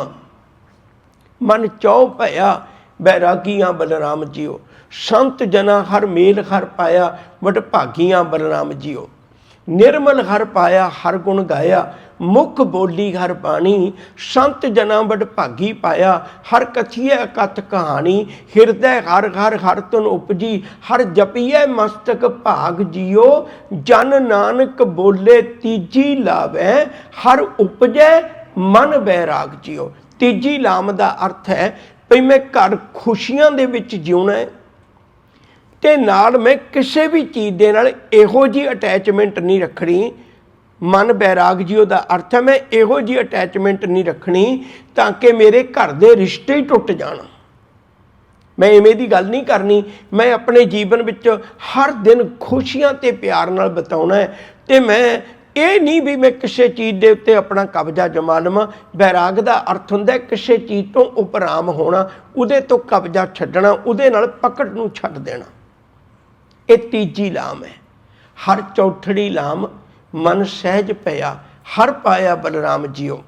ਮਨ ਚਉ ਭਇਆ ਬੈਰਾਗੀਆਂ ਬਲਰਾਮ ਜੀਓ ਸੰਤ ਜਨਾ ਹਰ ਮੇਲ ਹਰ ਪਾਇਆ ਵਡ ਭਾਗੀਆਂ ਬਲਰਾਮ ਜੀਓ ਨਿਰਮਲ ਹਰ ਪਾਇਆ ਹਰ ਗੁਣ ਗਾਇਆ ਮੁਖ ਬੋਲੀ ਹਰ ਬਾਣੀ ਸੰਤ ਜਨਾ ਵਡ ਭਾਗੀ ਪਾਇਆ ਹਰ ਕਥੀਐ ਕਥ ਕਹਾਣੀ ਹਿਰਦੈ ਹਰ ਹਰ ਹਰ ਤੁਨ ਉਪਜੀ ਹਰ ਜਪੀਐ ਮਸਤਕ ਭਾਗ ਜਿਓ ਜਨ ਨਾਨਕ ਬੋਲੇ ਤੀਜੀ ਲਾਵੈ ਹਰ ਉਪਜੈ ਮਨ ਬੈਰਾਗ ਜਿਓ ਤੀਜੀ ਲਾਮ ਦਾ ਅਰਥ ਹੈ ਵੀ ਮੈਂ ਘਰ ਖੁਸ਼ੀਆਂ ਦੇ ਵਿੱਚ ਜਿਉਣਾ ਹੈ ਤੇ ਨਾਲ ਮੈਂ ਕਿਸੇ ਵੀ ਚੀਜ਼ ਦੇ ਨਾਲ ਇਹੋ ਜੀ ਅਟੈਚਮੈਂਟ ਨਹੀਂ ਰੱਖਣੀ। ਮਨ ਬੈਰਾਗ ਜੀ ਉਹਦਾ ਅਰਥ ਹੈ ਮੈਂ ਇਹੋ ਜੀ ਅਟੈਚਮੈਂਟ ਨਹੀਂ ਰੱਖਣੀ ਤਾਂ ਕਿ ਮੇਰੇ ਘਰ ਦੇ ਰਿਸ਼ਤੇ ਹੀ ਟੁੱਟ ਜਾਣ। ਮੈਂ ਇਵੇਂ ਦੀ ਗੱਲ ਨਹੀਂ ਕਰਨੀ। ਮੈਂ ਆਪਣੇ ਜੀਵਨ ਵਿੱਚ ਹਰ ਦਿਨ ਖੁਸ਼ੀਆਂ ਤੇ ਪਿਆਰ ਨਾਲ ਬਿਤਾਉਣਾ ਹੈ ਤੇ ਮੈਂ ਇਹ ਨਹੀਂ ਵੀ ਮੈਂ ਕਿਸੇ ਚੀਜ਼ ਦੇ ਉੱਤੇ ਆਪਣਾ ਕਬਜ਼ਾ ਜਮਾ ਲਵਾਂ। ਬੈਰਾਗ ਦਾ ਅਰਥ ਹੁੰਦਾ ਕਿਸੇ ਚੀਜ਼ ਤੋਂ ਉਪਰਾਮ ਹੋਣਾ, ਉਹਦੇ ਤੋਂ ਕਬਜ਼ਾ ਛੱਡਣਾ, ਉਹਦੇ ਨਾਲ ਪਕੜ ਨੂੰ ਛੱਡ ਦੇਣਾ। ਇਹ ਤੀਜੀ ਲਾਮ ਹੈ। ਹਰ ਚੌਥੜੀ ਲਾਮ ਮਨ ਸਹਿਜ ਪਿਆ, ਹਰ ਪਾਇਆ ਬਲਰਾਮ ਜੀਓ।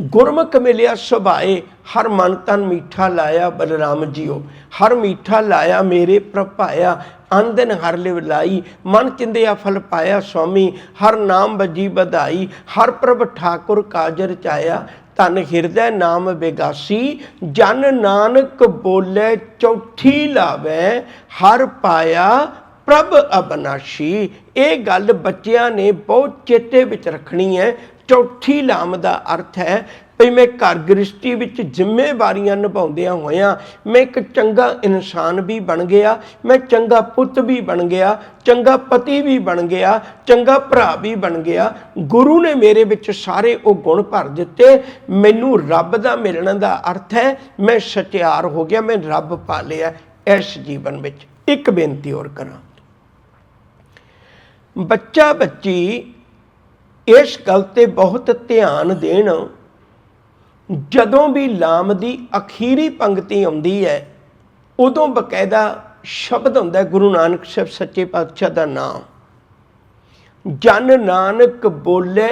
ਗੁਰਮੁਖ ਮਿਲਿਆ ਸੁਭਾਏ, ਹਰ ਮਨ ਤਨ ਮੀਠਾ ਲਾਇਆ ਬਲਰਾਮ ਜੀਓ। ਹਰ ਮੀਠਾ ਲਾਇਆ ਮੇਰੇ ਪ੍ਰਭਾਇਆ ਅੰਦਨ ਹਰ ਲਿਵ ਲਾਈ। ਮਨ ਚਿੰਦਿਆ ਫਲ ਪਾਇਆ ਸੁਆਮੀ ਹਰ ਨਾਮ ਬਜੀ ਵਧਾਈ। ਹਰ ਪ੍ਰਭ ਠਾਕੁਰ ਕਾਜਰ ਚਾਇਆ ਤਨ ਹਿਰਦੈ ਨਾਮ ਬੇਗਾਸੀ। ਜਨ ਨਾਨਕ ਬੋਲੇ ਚੌਥੀ ਲਾਵੇ। ਹਰ ਪਾਇਆ ਪ੍ਰਭ ਅਬਨਾਸ਼ੀ। ਇਹ ਗੱਲ ਬੱਚਿਆਂ ਨੇ ਬਹੁਤ ਚੇਤੇ ਵਿੱਚ ਰੱਖਣੀ ਹੈ। ਚੌਥੀ ਲਾਮ ਦਾ ਅਰਥ ਹੈ ਵੀ ਮੈਂ ਘਰ ਗ੍ਰਸਤੀ ਵਿੱਚ ਜ਼ਿੰਮੇਵਾਰੀਆਂ ਨਿਭਾਉਂਦਿਆਂ ਹੋਇਆਂ ਮੈਂ ਇੱਕ ਚੰਗਾ ਇਨਸਾਨ ਵੀ ਬਣ ਗਿਆ, ਮੈਂ ਚੰਗਾ ਪੁੱਤ ਵੀ ਬਣ ਗਿਆ, ਚੰਗਾ ਪਤੀ ਵੀ ਬਣ ਗਿਆ, ਚੰਗਾ ਭਰਾ ਵੀ ਬਣ ਗਿਆ। ਗੁਰੂ ਨੇ ਮੇਰੇ ਵਿੱਚ ਸਾਰੇ ਉਹ ਗੁਣ ਭਰ ਦਿੱਤੇ, ਮੈਨੂੰ ਰੱਬ ਦਾ ਮਿਲਣ ਦਾ ਅਰਥ ਹੈ, ਮੈਂ ਸਚਿਆਰ ਹੋ ਗਿਆ, ਮੈਂ ਰੱਬ ਪਾ ਲਿਆ ਇਸ ਜੀਵਨ ਵਿੱਚ। ਇੱਕ ਬੇਨਤੀ ਹੋਰ ਕਰਾਂ। ਬੱਚਾ ਬੱਚੀ ਇਸ ਗੱਲ ਤੇ ਬਹੁਤ ਧਿਆਨ ਦੇਣ। ਜਦੋਂ ਵੀ ਲਾਮ ਦੀ ਅਖੀਰੀ ਪੰਕਤੀ ਆਉਂਦੀ ਹੈ, ਉਦੋਂ ਬਕਾਇਦਾ ਸ਼ਬਦ ਹੁੰਦਾ ਗੁਰੂ ਨਾਨਕ ਸਾਹਿਬ ਸੱਚੇ ਪਾਤਸ਼ਾਹ ਦਾ ਨਾਮ। ਜਨ ਨਾਨਕ ਬੋਲੇ,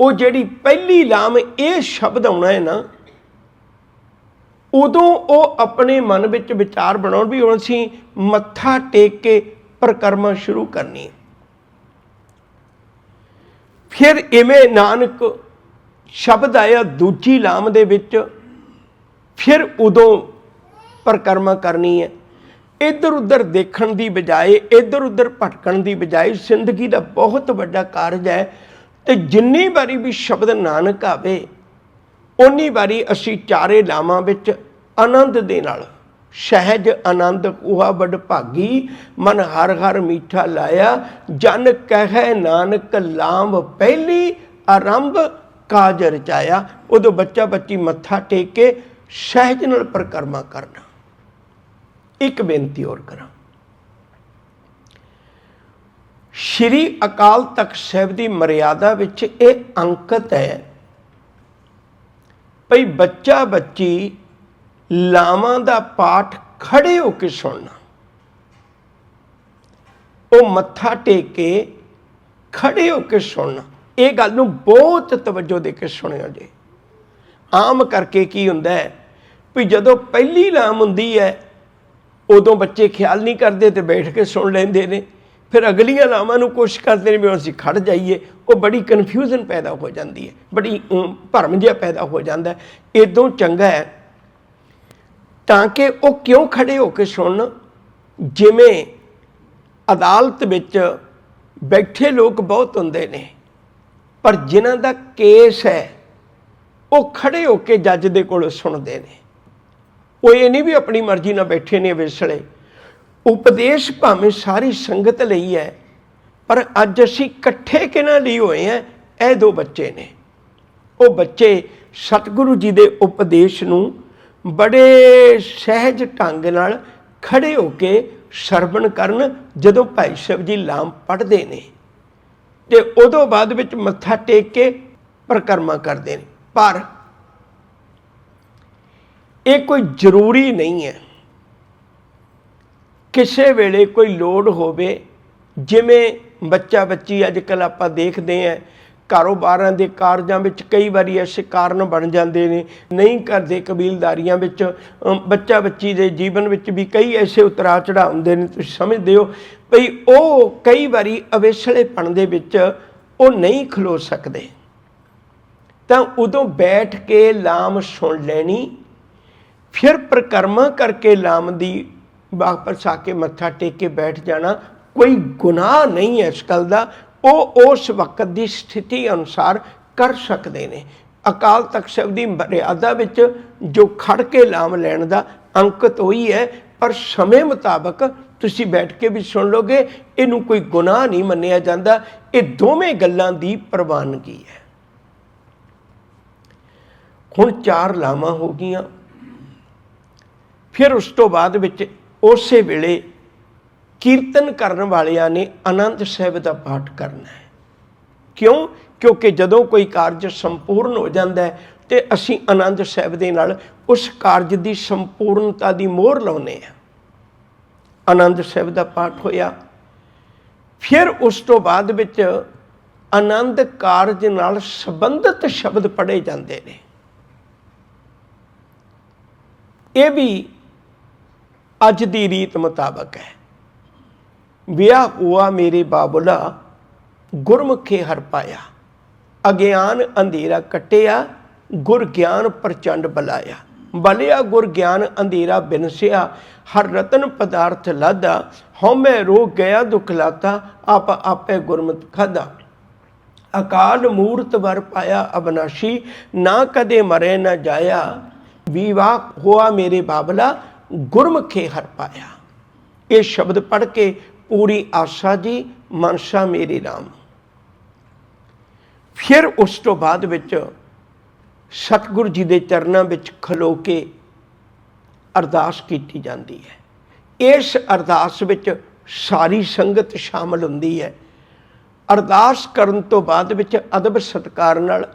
ਉਹ ਜਿਹੜੀ ਪਹਿਲੀ ਲਾਮ ਇਹ ਸ਼ਬਦ ਆਉਣਾ ਹੈ ਨਾ, ਉਦੋਂ ਉਹ ਆਪਣੇ ਮਨ ਵਿੱਚ ਵਿਚਾਰ ਬਣਾਉਣ ਵੀ ਹੁਣ ਅਸੀਂ ਮੱਥਾ ਟੇਕ ਕੇ ਪ੍ਰਕਰਮਾ ਸ਼ੁਰੂ ਕਰਨੀ ਹੈ। ਫਿਰ ਇਵੇਂ ਨਾਨਕ ਸ਼ਬਦ ਆਇਆ ਦੂਜੀ ਲਾਮ ਦੇ ਵਿੱਚ, ਫਿਰ ਉਦੋਂ ਪ੍ਰਕਰਮਾ ਕਰਨੀ ਹੈ। ਇੱਧਰ ਉੱਧਰ ਦੇਖਣ ਦੀ ਬਜਾਏ ਇੱਧਰ ਉੱਧਰ ਭਟਕਣ ਦੀ ਬਜਾਏ ਜ਼ਿੰਦਗੀ ਦਾ ਬਹੁਤ ਵੱਡਾ ਕਾਰਜ ਹੈ ਤੇ ਜਿੰਨੀ ਵਾਰੀ ਵੀ ਸ਼ਬਦ ਨਾਨਕ ਆਵੇ ਉਨੀ ਵਾਰੀ ਅਸੀਂ ਚਾਰੇ ਲਾਮਾਂ ਵਿੱਚ ਆਨੰਦ ਦੇ ਨਾਲ ਸਹਿਜ ਆਨੰਦ ਉਹਾ ਬੜ ਭਾਗੀ, ਮਨ ਹਰ ਹਰ ਮੀਠਾ ਲਾਇਆ। ਜਨ ਕਹੈ ਨਾਨਕ ਲਾਮ ਪਹਿਲੀ, ਆਰੰਭ ਕਾਜ ਰਚਾਇਆ ਉਦੋਂ ਬੱਚਾ ਬੱਚੀ ਮੱਥਾ ਟੇਕ ਕੇ ਸਹਿਜ ਨਾਲ ਪ੍ਰਕਰਮਾ ਕਰਨਾ। ਇੱਕ ਬੇਨਤੀ ਹੋਰ ਕਰਾਂ। ਸ਼੍ਰੀ ਅਕਾਲ ਤਖਤ ਸਾਹਿਬ ਦੀ ਮਰਿਆਦਾ ਵਿੱਚ ਇਹ ਅੰਕਤ ਹੈ, ਭਈ ਬੱਚਾ ਬੱਚੀ ਲਾਵਾਂ ਦਾ ਪਾਠ ਖੜੇ ਹੋ ਕੇ ਸੁਣਨਾ। ਉਹ ਮੱਥਾ ਟੇਕ ਕੇ ਖੜੇ ਹੋ ਕੇ ਸੁਣਨਾ। ਇਹ ਗੱਲ ਨੂੰ ਬਹੁਤ ਤਵੱਜੋ ਦੇ ਕੇ ਸੁਣਿਓ ਜੇ। ਆਮ ਕਰਕੇ ਕੀ ਹੁੰਦਾ ਹੈ ਵੀ ਜਦੋਂ ਪਹਿਲੀ ਲਾਮ ਹੁੰਦੀ ਹੈ, ਉਦੋਂ ਬੱਚੇ ਖਿਆਲ ਨਹੀਂ ਕਰਦੇ ਤੇ ਬੈਠ ਕੇ ਸੁਣ ਲੈਂਦੇ ਨੇ। ਫਿਰ ਅਗਲੀਆਂ ਲਾਵਾਂ ਨੂੰ ਕੋਸ਼ਿਸ਼ ਕਰਦੇ ਨੇ ਵੀ ਅਸੀਂ ਖੜ ਜਾਈਏ। ਉਹ ਬੜੀ ਕਨਫਿਊਜ਼ਨ ਪੈਦਾ ਹੋ ਜਾਂਦੀ ਹੈ, ਬੜੀ ਭਰਮ ਜਿਹਾ ਪੈਦਾ ਹੋ ਜਾਂਦਾ ਹੈ। ਇਦੋਂ ਚੰਗਾ ਹੈ ਤਾਂ ਕਿ ਉਹ ਕਿਉਂ ਖੜੇ ਹੋ ਕੇ ਸੁਣਨ ਜਿਵੇਂ ਅਦਾਲਤ ਵਿੱਚ ਬੈਠੇ ਲੋਕ ਬਹੁਤ ਹੁੰਦੇ ਨੇ, ਪਰ ਜਿਨ੍ਹਾਂ ਦਾ ਕੇਸ ਹੈ, ਉਹ ਖੜੇ ਹੋ ਕੇ ਜੱਜ ਦੇ ਕੋਲ ਸੁਣਦੇ ਨੇ। ਉਹ ਇਹ ਨਹੀਂ ਵੀ ਆਪਣੀ ਮਰਜ਼ੀ ਨਾਲ ਬੈਠੇ ਨੇ ਵੇਸਲੇ। ਉਪਦੇਸ਼ ਭਾਵੇਂ ਸਾਰੀ ਸੰਗਤ ਲਈ ਹੈ, ਪਰ ਅੱਜ ਅਸੀਂ ਇਕੱਠੇ ਕਿਹਨਾਂ ਲਈ ਹੋਏ ਆ ਇਹ ਦੋ ਬੱਚੇ ਨੇ। ਉਹ ਬੱਚੇ ਸਤਿਗੁਰੂ ਜੀ ਦੇ ਉਪਦੇਸ਼ ਨੂੰ ਬੜੇ ਸਹਿਜ ਢੰਗ ਨਾਲ ਖੜੇ ਹੋ ਕੇ ਸਰਵਣ ਕਰਨ ਜਦੋਂ ਭਾਈ ਸਾਹਿਬ ਜੀ ਲਾਮ ਪੜ੍ਹਦੇ ਨੇ ਤੇ ਉਦੋਂ ਬਾਅਦ ਵਿੱਚ ਮੱਥਾ ਟੇਕ ਕੇ ਪ੍ਰਕਰਮਾ ਕਰਦੇ ਨੇ। ਪਰ ਇਹ ਕੋਈ ਜ਼ਰੂਰੀ ਨਹੀਂ ਹੈ। ਕਿਸੇ ਵੇਲੇ ਕੋਈ ਲੋੜ ਹੋਵੇ, ਜਿਵੇਂ ਬੱਚਾ ਬੱਚੀ ਅੱਜ ਕੱਲ ਆਪਾਂ ਦੇਖਦੇ ਆਂ ਕਾਰੋਬਾਰਾਂ ਦੇ ਕਾਰਜਾਂ ਵਿੱਚ ਕਈ ਵਾਰੀ ਐਸੇ ਕਾਰਨ ਬਣ ਜਾਂਦੇ ਨੇ। ਨਹੀਂ ਕਰਦੇ ਕਬੀਲਦਾਰੀਆਂ ਵਿੱਚ ਬੱਚਾ ਬੱਚੀ ਦੇ ਜੀਵਨ ਵਿੱਚ ਵੀ ਕਈ ਐਸੇ ਉਤਰਾ ਚੜਾ ਹੁੰਦੇ ਨੇ, ਤੁਸੀਂ ਸਮਝਦੇ ਹੋ। ਭਈ ਉਹ ਕਈ ਵਾਰੀ ਅਵੇਸਲੇਪਣ ਦੇ ਵਿੱਚ ਉਹ ਨਹੀਂ ਖਲੋ ਸਕਦੇ। ਤਾਂ ਉਦੋਂ ਬੈਠ ਕੇ ਲਾਮ ਸੁਣ ਲੈਣੀ, ਫਿਰ ਪ੍ਰਕਰਮਾ ਕਰਕੇ ਲਾਮ ਦੀ ਵਾਪਸ ਆ ਕੇ ਮੱਥਾ ਟੇਕ ਕੇ ਬੈਠ ਜਾਣਾ ਕੋਈ ਗੁਨਾਹ ਨਹੀਂ ਹੈ ਇਸ ਗੱਲ ਦਾ। ਉਹ ਉਸ ਵਕਤ ਦੀ ਸਥਿਤੀ ਅਨੁਸਾਰ ਕਰ ਸਕਦੇ ਨੇ। ਅਕਾਲ ਤਖਤ ਸਾਹਿਬ ਦੀ ਮਰਿਆਦਾ ਵਿੱਚ ਜੋ ਖੜ ਕੇ ਲਾਮ ਲੈਣ ਦਾ ਅੰਕਤ ਹੋਈ ਹੈ, ਪਰ ਸਮੇਂ ਮੁਤਾਬਕ ਤੁਸੀਂ ਬੈਠ ਕੇ ਵੀ ਸੁਣ ਲੋਗੇ ਇਹਨੂੰ ਕੋਈ ਗੁਨਾਹ ਨਹੀਂ ਮੰਨਿਆ ਜਾਂਦਾ। ਇਹ ਦੋਵੇਂ ਗੱਲਾਂ ਦੀ ਪ੍ਰਵਾਨਗੀ ਹੈ। ਹੁਣ ਚਾਰ ਲਾਵਾਂ ਹੋ ਗਈਆਂ। ਫਿਰ ਉਸ ਤੋਂ ਬਾਅਦ ਵਿੱਚ ਉਸੇ ਵੇਲੇ ਕੀਰਤਨ ਕਰਨ ਵਾਲਿਆਂ ਨੇ ਆਨੰਦ ਸਾਹਿਬ ਦਾ ਪਾਠ ਕਰਨਾ ਹੈ। ਕਿਉਂ? ਕਿਉਂਕਿ ਜਦੋਂ ਕੋਈ ਕਾਰਜ ਸੰਪੂਰਨ ਹੋ ਜਾਂਦਾ ਹੈ ਤੇ ਅਸੀਂ ਆਨੰਦ ਸਾਹਿਬ ਦੇ ਨਾਲ ਉਸ ਕਾਰਜ ਦੀ ਸੰਪੂਰਨਤਾ ਦੀ ਮੋਹਰ ਲਾਉਨੇ ਆ ਆਨੰਦ ਸਾਹਿਬ ਦਾ ਪਾਠ ਹੋਇਆ। ਫਿਰ ਉਸ ਤੋਂ ਬਾਅਦ ਵਿੱਚ ਆਨੰਦ ਕਾਰਜ ਨਾਲ ਸੰਬੰਧਿਤ ਸ਼ਬਦ ਪੜ੍ਹੇ ਜਾਂਦੇ ਨੇ। ਇਹ ਵੀ ਅੱਜ ਦੀ ਰੀਤ ਮੁਤਾਬਕ ਹੈ। ਵਿਆਹ ਹੋਆ ਮੇਰੇ ਬਾਬੁਲਾ ਗੁਰਮੁਖੇ ਹਰ ਪਾਇਆ। ਅਗਿਆਨ ਅੰਧੇਰਾ ਕਟਿਆ, ਗੁਰ ਗਿਆਨ ਪ੍ਰਚੰਡ ਬਲਾਇਆ। ਬਲਿਆ ਗੁਰ ਗਿਆਨ ਅੰਧੇਰਾ ਬਿਨਸਿਆ, ਹਰ ਰਤਨ ਪਦਾਰਥ ਲਾਦਾ। ਹਉਮੈ ਰੋਗ ਗਿਆ, ਦੁਖ ਲਾਤਾ, ਆਪ ਆਪੇ ਗੁਰਮਤਿ ਖਾਦਾ। ਅਕਾਲ ਮੂਰਤ ਵਰ ਪਾਇਆ ਅਬਨਾਸ਼ੀ, ਨਾ ਕਦੇ ਮਰੇ ਨਾ ਜਾਇਆ। ਵਿਵਾਹ ਹੋਆ ਮੇਰੇ ਬਾਬਲਾ ਗੁਰਮੁਖੇ ਹਰ ਪਾਇਆ। ਇਹ ਸ਼ਬਦ ਪੜ੍ਹ ਕੇ ਪੂਰੀ ਆਸ਼ਾ ਜੀ, ਮਨਸ਼ਾ ਮੇਰੀ ਰਾਮ। ਫਿਰ ਉਸ ਤੋਂ ਬਾਅਦ ਵਿੱਚ ਸਤਿਗੁਰੂ ਜੀ ਦੇ ਚਰਨਾਂ ਵਿੱਚ ਖਲੋ ਕੇ ਅਰਦਾਸ ਕੀਤੀ ਜਾਂਦੀ ਹੈ। ਇਸ ਅਰਦਾਸ ਵਿੱਚ ਸਾਰੀ ਸੰਗਤ ਸ਼ਾਮਲ ਹੁੰਦੀ ਹੈ। ਅਰਦਾਸ ਕਰਨ ਤੋਂ ਬਾਅਦ ਵਿੱਚ ਅਦਬ ਸਤਕਾਰ ਨਾਲ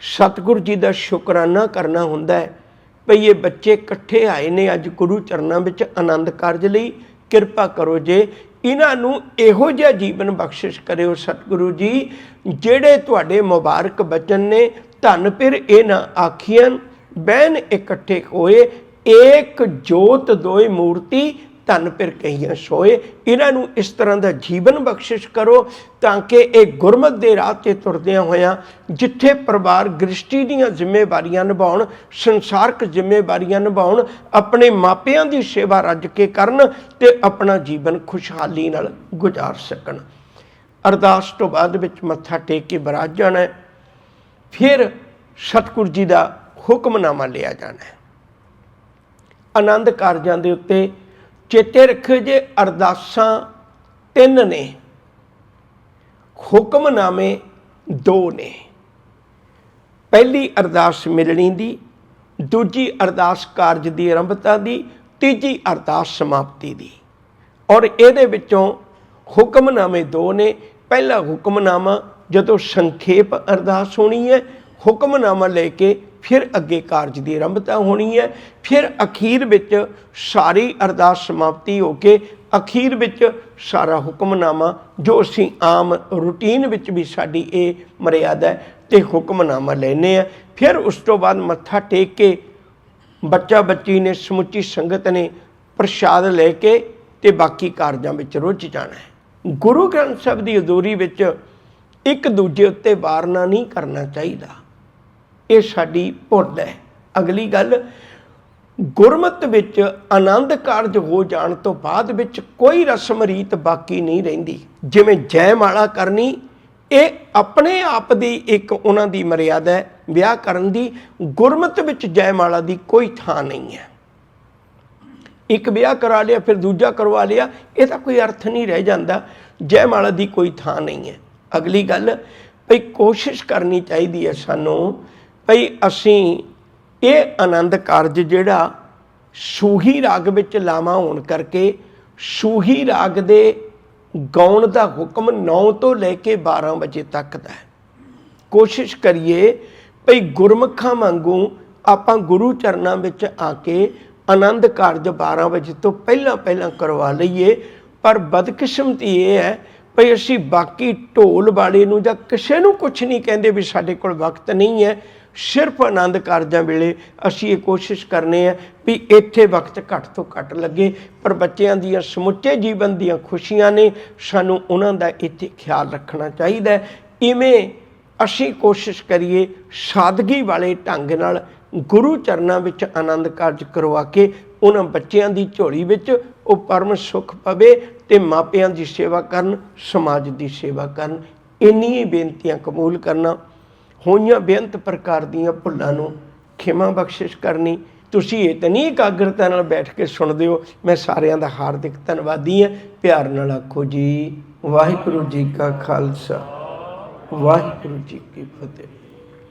ਸਤਿਗੁਰੂ ਜੀ ਦਾ ਸ਼ੁਕਰਾਨਾ ਕਰਨਾ ਹੁੰਦਾ ਹੈ। ਭਈ ਇਹ ਬੱਚੇ ਇਕੱਠੇ ਆਏ ਨੇ ਅੱਜ ਗੁਰੂ ਚਰਨਾਂ ਵਿੱਚ ਆਨੰਦ ਕਾਰਜ ਲਈ ਕਿਰਪਾ ਕਰੋ ਜੇ ਇਹਨਾਂ ਨੂੰ ਇਹੋ ਜਿਹਾ ਜੀਵਨ ਬਖਸ਼ਿਸ਼ ਕਰਿਓ ਸਤਿਗੁਰੂ ਜੀ, ਜਿਹੜੇ ਤੁਹਾਡੇ ਮੁਬਾਰਕ ਬਚਨ ਨੇ, ਧੰਨ ਫਿਰ ਇਹ ਨਾ ਆਖੀਆਂ ਬੈਨ ਇਕੱਠੇ ਹੋਏ, ਏਕ ਜੋਤ ਦੋਏ ਮੂਰਤੀ ਧੰਨ ਫਿਰ ਕਹੀਆਂ, ਸੋਏ, ਇਹਨਾਂ ਨੂੰ ਇਸ ਤਰ੍ਹਾਂ ਦਾ ਜੀਵਨ ਬਖਸ਼ਿਸ਼ ਕਰੋ ਤਾਂ ਕਿ ਇਹ ਗੁਰਮਤ ਦੇ ਰਾਹ ਤੇ ਤੁਰਦਿਆਂ ਹੋਇਆਂ, ਜਿੱਥੇ ਪਰਿਵਾਰ ਗ੍ਰਿਸ਼ਟੀ ਦੀਆਂ ਜ਼ਿੰਮੇਵਾਰੀਆਂ ਨਿਭਾਉਣ, ਸੰਸਾਰਕ ਜ਼ਿੰਮੇਵਾਰੀਆਂ ਨਿਭਾਉਣ, ਆਪਣੇ ਮਾਪਿਆਂ ਦੀ ਸੇਵਾ ਰੱਜ ਕੇ ਕਰਨ ਤੇ ਆਪਣਾ ਜੀਵਨ ਖੁਸ਼ਹਾਲੀ ਨਾਲ ਗੁਜ਼ਾਰ ਸਕਣ ਅਰਦਾਸ ਤੋਂ ਬਾਅਦ ਵਿੱਚ ਮੱਥਾ ਟੇਕ ਕੇ ਬਰਾਜ ਜਾਣਾ ਹੈ। ਫਿਰ ਸਤਿਗੁਰੂ ਜੀ ਦਾ ਹੁਕਮਨਾਮਾ ਲਿਆ ਜਾਣਾ ਹੈ ਆਨੰਦ ਕਾਰਜਾਂ ਦੇ ਉੱਤੇ ਚੇਤੇ ਰੱਖਿਓ ਜੇ ਅਰਦਾਸਾਂ ਤਿੰਨ ਨੇ, ਹੁਕਮਨਾਮੇ ਦੋ ਨੇ। ਪਹਿਲੀ ਅਰਦਾਸ ਮਿਲਣੀ ਦੀ, ਦੂਜੀ ਅਰਦਾਸ ਕਾਰਜ ਦੀ ਆਰੰਭਤਾ ਦੀ, ਤੀਜੀ ਅਰਦਾਸ ਸਮਾਪਤੀ ਦੀ। ਔਰ ਇਹਦੇ ਵਿੱਚੋਂ ਹੁਕਮਨਾਮੇ ਦੋ ਨੇ। ਪਹਿਲਾ ਹੁਕਮਨਾਮਾ ਜਦੋਂ ਸੰਖੇਪ ਅਰਦਾਸ ਹੋਣੀ ਹੈ, ਹੁਕਮਨਾਮਾ ਲੈ ਕੇ ਫਿਰ ਅੱਗੇ ਕਾਰਜ ਦੀ ਆਰੰਭਤਾ ਹੋਣੀ ਹੈ, ਫਿਰ ਅਖੀਰ ਵਿੱਚ ਸਾਰੀ ਅਰਦਾਸ ਸਮਾਪਤੀ ਹੋ ਕੇ ਅਖੀਰ ਵਿੱਚ ਸਾਰਾ ਹੁਕਮਨਾਮਾ, ਜੋ ਅਸੀਂ ਆਮ ਰੂਟੀਨ ਵਿੱਚ ਵੀ ਸਾਡੀ ਇਹ ਮਰਿਆਦਾ ਹੈ, ਤੇ ਹੁਕਮਨਾਮਾ ਲੈਨੇ ਆ ਫਿਰ ਉਸ ਤੋਂ ਬਾਅਦ ਮੱਥਾ ਟੇਕ ਕੇ ਬੱਚਾ ਬੱਚੀ ਨੇ, ਸਮੁੱਚੀ ਸੰਗਤ ਨੇ ਪ੍ਰਸ਼ਾਦ ਲੈ ਕੇ ਤੇ ਬਾਕੀ ਕਾਰਜਾਂ ਵਿੱਚ ਰੁੱਝ ਜਾਣਾ ਹੈ। ਗੁਰੂ ਗ੍ਰੰਥ ਸਾਹਿਬ ਦੀ ਹਜ਼ੂਰੀ ਵਿੱਚ ਇੱਕ ਦੂਜੇ ਉੱਤੇ ਵਾਰਨਾ ਨਹੀਂ ਕਰਨਾ ਚਾਹੀਦਾ। ਇਹ ਸਾਡੀ ਭੁੱਲ ਹੈ। ਅਗਲੀ ਗੱਲ, ਗੁਰਮਤ ਵਿੱਚ ਆਨੰਦ ਕਾਰਜ ਹੋ ਜਾਣ ਤੋਂ ਬਾਅਦ ਵਿੱਚ ਕੋਈ ਰਸਮ ਰੀਤ ਬਾਕੀ ਨਹੀਂ ਰਹਿੰਦੀ। ਜਿਵੇਂ ਜੈ ਮਾਲਾ ਕਰਨੀ, ਇਹ ਆਪਣੇ ਆਪ ਦੀ ਇੱਕ ਉਹਨਾਂ ਦੀ ਮਰਿਆਦਾ ਹੈ। ਵਿਆਹ ਕਰਨ ਦੀ, ਗੁਰਮਤ ਵਿੱਚ ਜੈ ਮਾਲਾ ਦੀ ਕੋਈ ਥਾਂ ਨਹੀਂ ਹੈ। ਇੱਕ ਵਿਆਹ ਕਰਾ ਲਿਆ, ਫਿਰ ਦੂਜਾ ਕਰਵਾ ਲਿਆ, ਇਹਦਾ ਕੋਈ ਅਰਥ ਨਹੀਂ ਰਹਿ ਜਾਂਦਾ। ਜੈ ਮਾਲਾ ਦੀ ਕੋਈ ਥਾਂ ਨਹੀਂ ਹੈ। ਅਗਲੀ ਗੱਲ, ਭਈ ਕੋਸ਼ਿਸ਼ ਕਰਨੀ ਚਾਹੀਦੀ ਹੈ ਸਾਨੂੰ ਭਈ ਅਸੀਂ ਇਹ ਆਨੰਦ ਕਾਰਜ ਜਿਹੜਾ ਸੂਹੀ ਰਾਗ ਵਿੱਚ ਲਾਵਾਂ ਹੋਣ ਕਰਕੇ ਸੂਹੀ ਰਾਗ ਦੇ ਗਾਉਣ ਦਾ ਹੁਕਮ 9 ਤੋਂ ਲੈ ਕੇ 12 ਵਜੇ ਤੱਕ ਦਾ ਹੈ। ਕੋਸ਼ਿਸ਼ ਕਰੀਏ ਭਈ ਗੁਰਮੁਖਾਂ ਵਾਂਗੂ ਆਪਾਂ ਗੁਰੂ ਚਰਨਾਂ ਵਿੱਚ ਆ ਕੇ ਆਨੰਦ ਕਾਰਜ 12 ਵਜੇ ਤੋਂ ਪਹਿਲਾਂ ਪਹਿਲਾਂ ਕਰਵਾ ਲਈਏ। ਪਰ ਬਦਕਿਸਮਤੀ ਇਹ ਹੈ ਭਈ ਅਸੀਂ ਬਾਕੀ ਢੋਲ ਵਾਲੇ ਨੂੰ ਜਾਂ ਕਿਸੇ ਨੂੰ ਕੁਝ ਨਹੀਂ ਕਹਿੰਦੇ ਵੀ ਸਾਡੇ ਕੋਲ ਵਕਤ ਨਹੀਂ ਹੈ। ਸਿਰਫ ਆਨੰਦ ਕਾਰਜਾਂ ਵੇਲੇ ਅਸੀਂ ਇਹ ਕੋਸ਼ਿਸ਼ ਕਰਨੇ ਆ ਵੀ ਇੱਥੇ ਵਕਤ ਘੱਟ ਤੋਂ ਘੱਟ ਲੱਗੇ, ਪਰ ਬੱਚਿਆਂ ਦੀਆਂ ਸਮੁੱਚੇ ਜੀਵਨ ਦੀਆਂ ਖੁਸ਼ੀਆਂ ਨੇ ਸਾਨੂੰ ਉਹਨਾਂ ਦਾ ਇੱਥੇ ਖਿਆਲ ਰੱਖਣਾ ਚਾਹੀਦਾ ਇਵੇਂ ਅਸੀਂ ਕੋਸ਼ਿਸ਼ ਕਰੀਏ ਸਾਦਗੀ ਵਾਲੇ ਢੰਗ ਨਾਲ ਗੁਰੂ ਚਰਨਾਂ ਵਿੱਚ ਆਨੰਦ ਕਾਰਜ ਕਰਵਾ ਕੇ ਉਹਨਾਂ ਬੱਚਿਆਂ ਦੀ ਝੋਲੀ ਵਿੱਚ ਉਹ ਪਰਮ ਸੁਖ ਪਵੇ ਤੇ ਮਾਪਿਆਂ ਦੀ ਸੇਵਾ ਕਰਨ, ਸਮਾਜ ਦੀ ਸੇਵਾ ਕਰਨ। ਇੰਨੀ ਬੇਨਤੀਆਂ ਕਬੂਲ ਕਰਨਾ। ਹੋਈਆਂ ਬੇਅੰਤ ਪ੍ਰਕਾਰ ਦੀਆਂ ਭੁੱਲਾਂ ਨੂੰ ਖਿਮਾ ਬਖਸ਼ਿਸ਼ ਕਰਨੀ। ਤੁਸੀਂ ਇਤਨੀ ਇਕਾਗਰਤਾ ਨਾਲ ਬੈਠ ਕੇ ਸੁਣਦੇ ਹੋ, ਮੈਂ ਸਾਰਿਆਂ ਦਾ ਹਾਰਦਿਕ ਧੰਨਵਾਦੀ ਹਾਂ। ਪਿਆਰ ਨਾਲ ਆਖੋ ਜੀ, ਵਾਹਿਗੁਰੂ ਜੀ ਕਾ ਖਾਲਸਾ, ਵਾਹਿਗੁਰੂ ਜੀ ਕੀ ਫਤਿਹ।